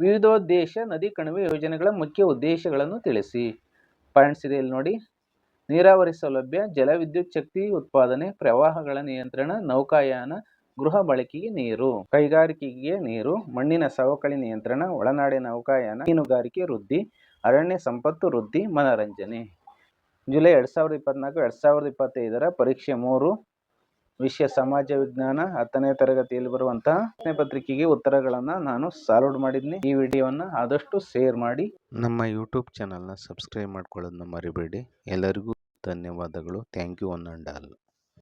ವಿವಿಧೋದ್ದೇಶ ನದಿ ಕಣಿವೆ ಯೋಜನೆಗಳ ಮುಖ್ಯ ಉದ್ದೇಶಗಳನ್ನು ತಿಳಿಸಿ. ಪಾಯಿಂಟ್ಸ್ ಇದೆ ಇಲ್ಲಿ ನೋಡಿ. ನೀರಾವರಿ ಸೌಲಭ್ಯ ಜಲವಿದ್ಯುತ್ ಶಕ್ತಿ ಉತ್ಪಾದನೆ, ಪ್ರವಾಹಗಳ ನಿಯಂತ್ರಣ, ನೌಕಾಯಾನ, ಗೃಹ ಬಳಕೆಗೆ ನೀರು, ಕೈಗಾರಿಕೆಗೆ ನೀರು, ಮಣ್ಣಿನ ಸವಕಳಿ ನಿಯಂತ್ರಣ ಒಳನಾಡಿನ ನೌಕಾಯಾನ, ಮೀನುಗಾರಿಕೆ ವೃದ್ಧಿ, ಅರಣ್ಯ ಸಂಪತ್ತು ವೃದ್ಧಿ, ಮನರಂಜನೆ. ಜುಲೈ ಎರಡು ಸಾವಿರದ ಇಪ್ಪತ್ನಾಲ್ಕು ಎರಡು ಸಾವಿರದ ಇಪ್ಪತ್ತೈದರ ಪರೀಕ್ಷೆ ಮೂರು. ವಿಷಯ ಸಮಾಜ ವಿಜ್ಞಾನ ಹತ್ತನೇ ತರಗತಿಯಲ್ಲಿ ಬರುವಂತಹ ಪತ್ರಿಕೆಗೆ ಉತ್ತರಗಳನ್ನು ನಾನು ಸಾಲ್ವ್ ಮಾಡಿದ್ನಿ. ಈ ವಿಡಿಯೋವನ್ನು ಆದಷ್ಟು ಶೇರ್ ಮಾಡಿ. ನಮ್ಮ ಯೂಟ್ಯೂಬ್ ಚಾನಲ್ನ ಸಬ್ಸ್ಕ್ರೈಬ್ ಮಾಡ್ಕೊಳ್ಳೋದನ್ನ ಮರಿಬೇಡಿ. ಎಲ್ಲರಿಗೂ ಧನ್ಯವಾದಗಳು. Thank you one and all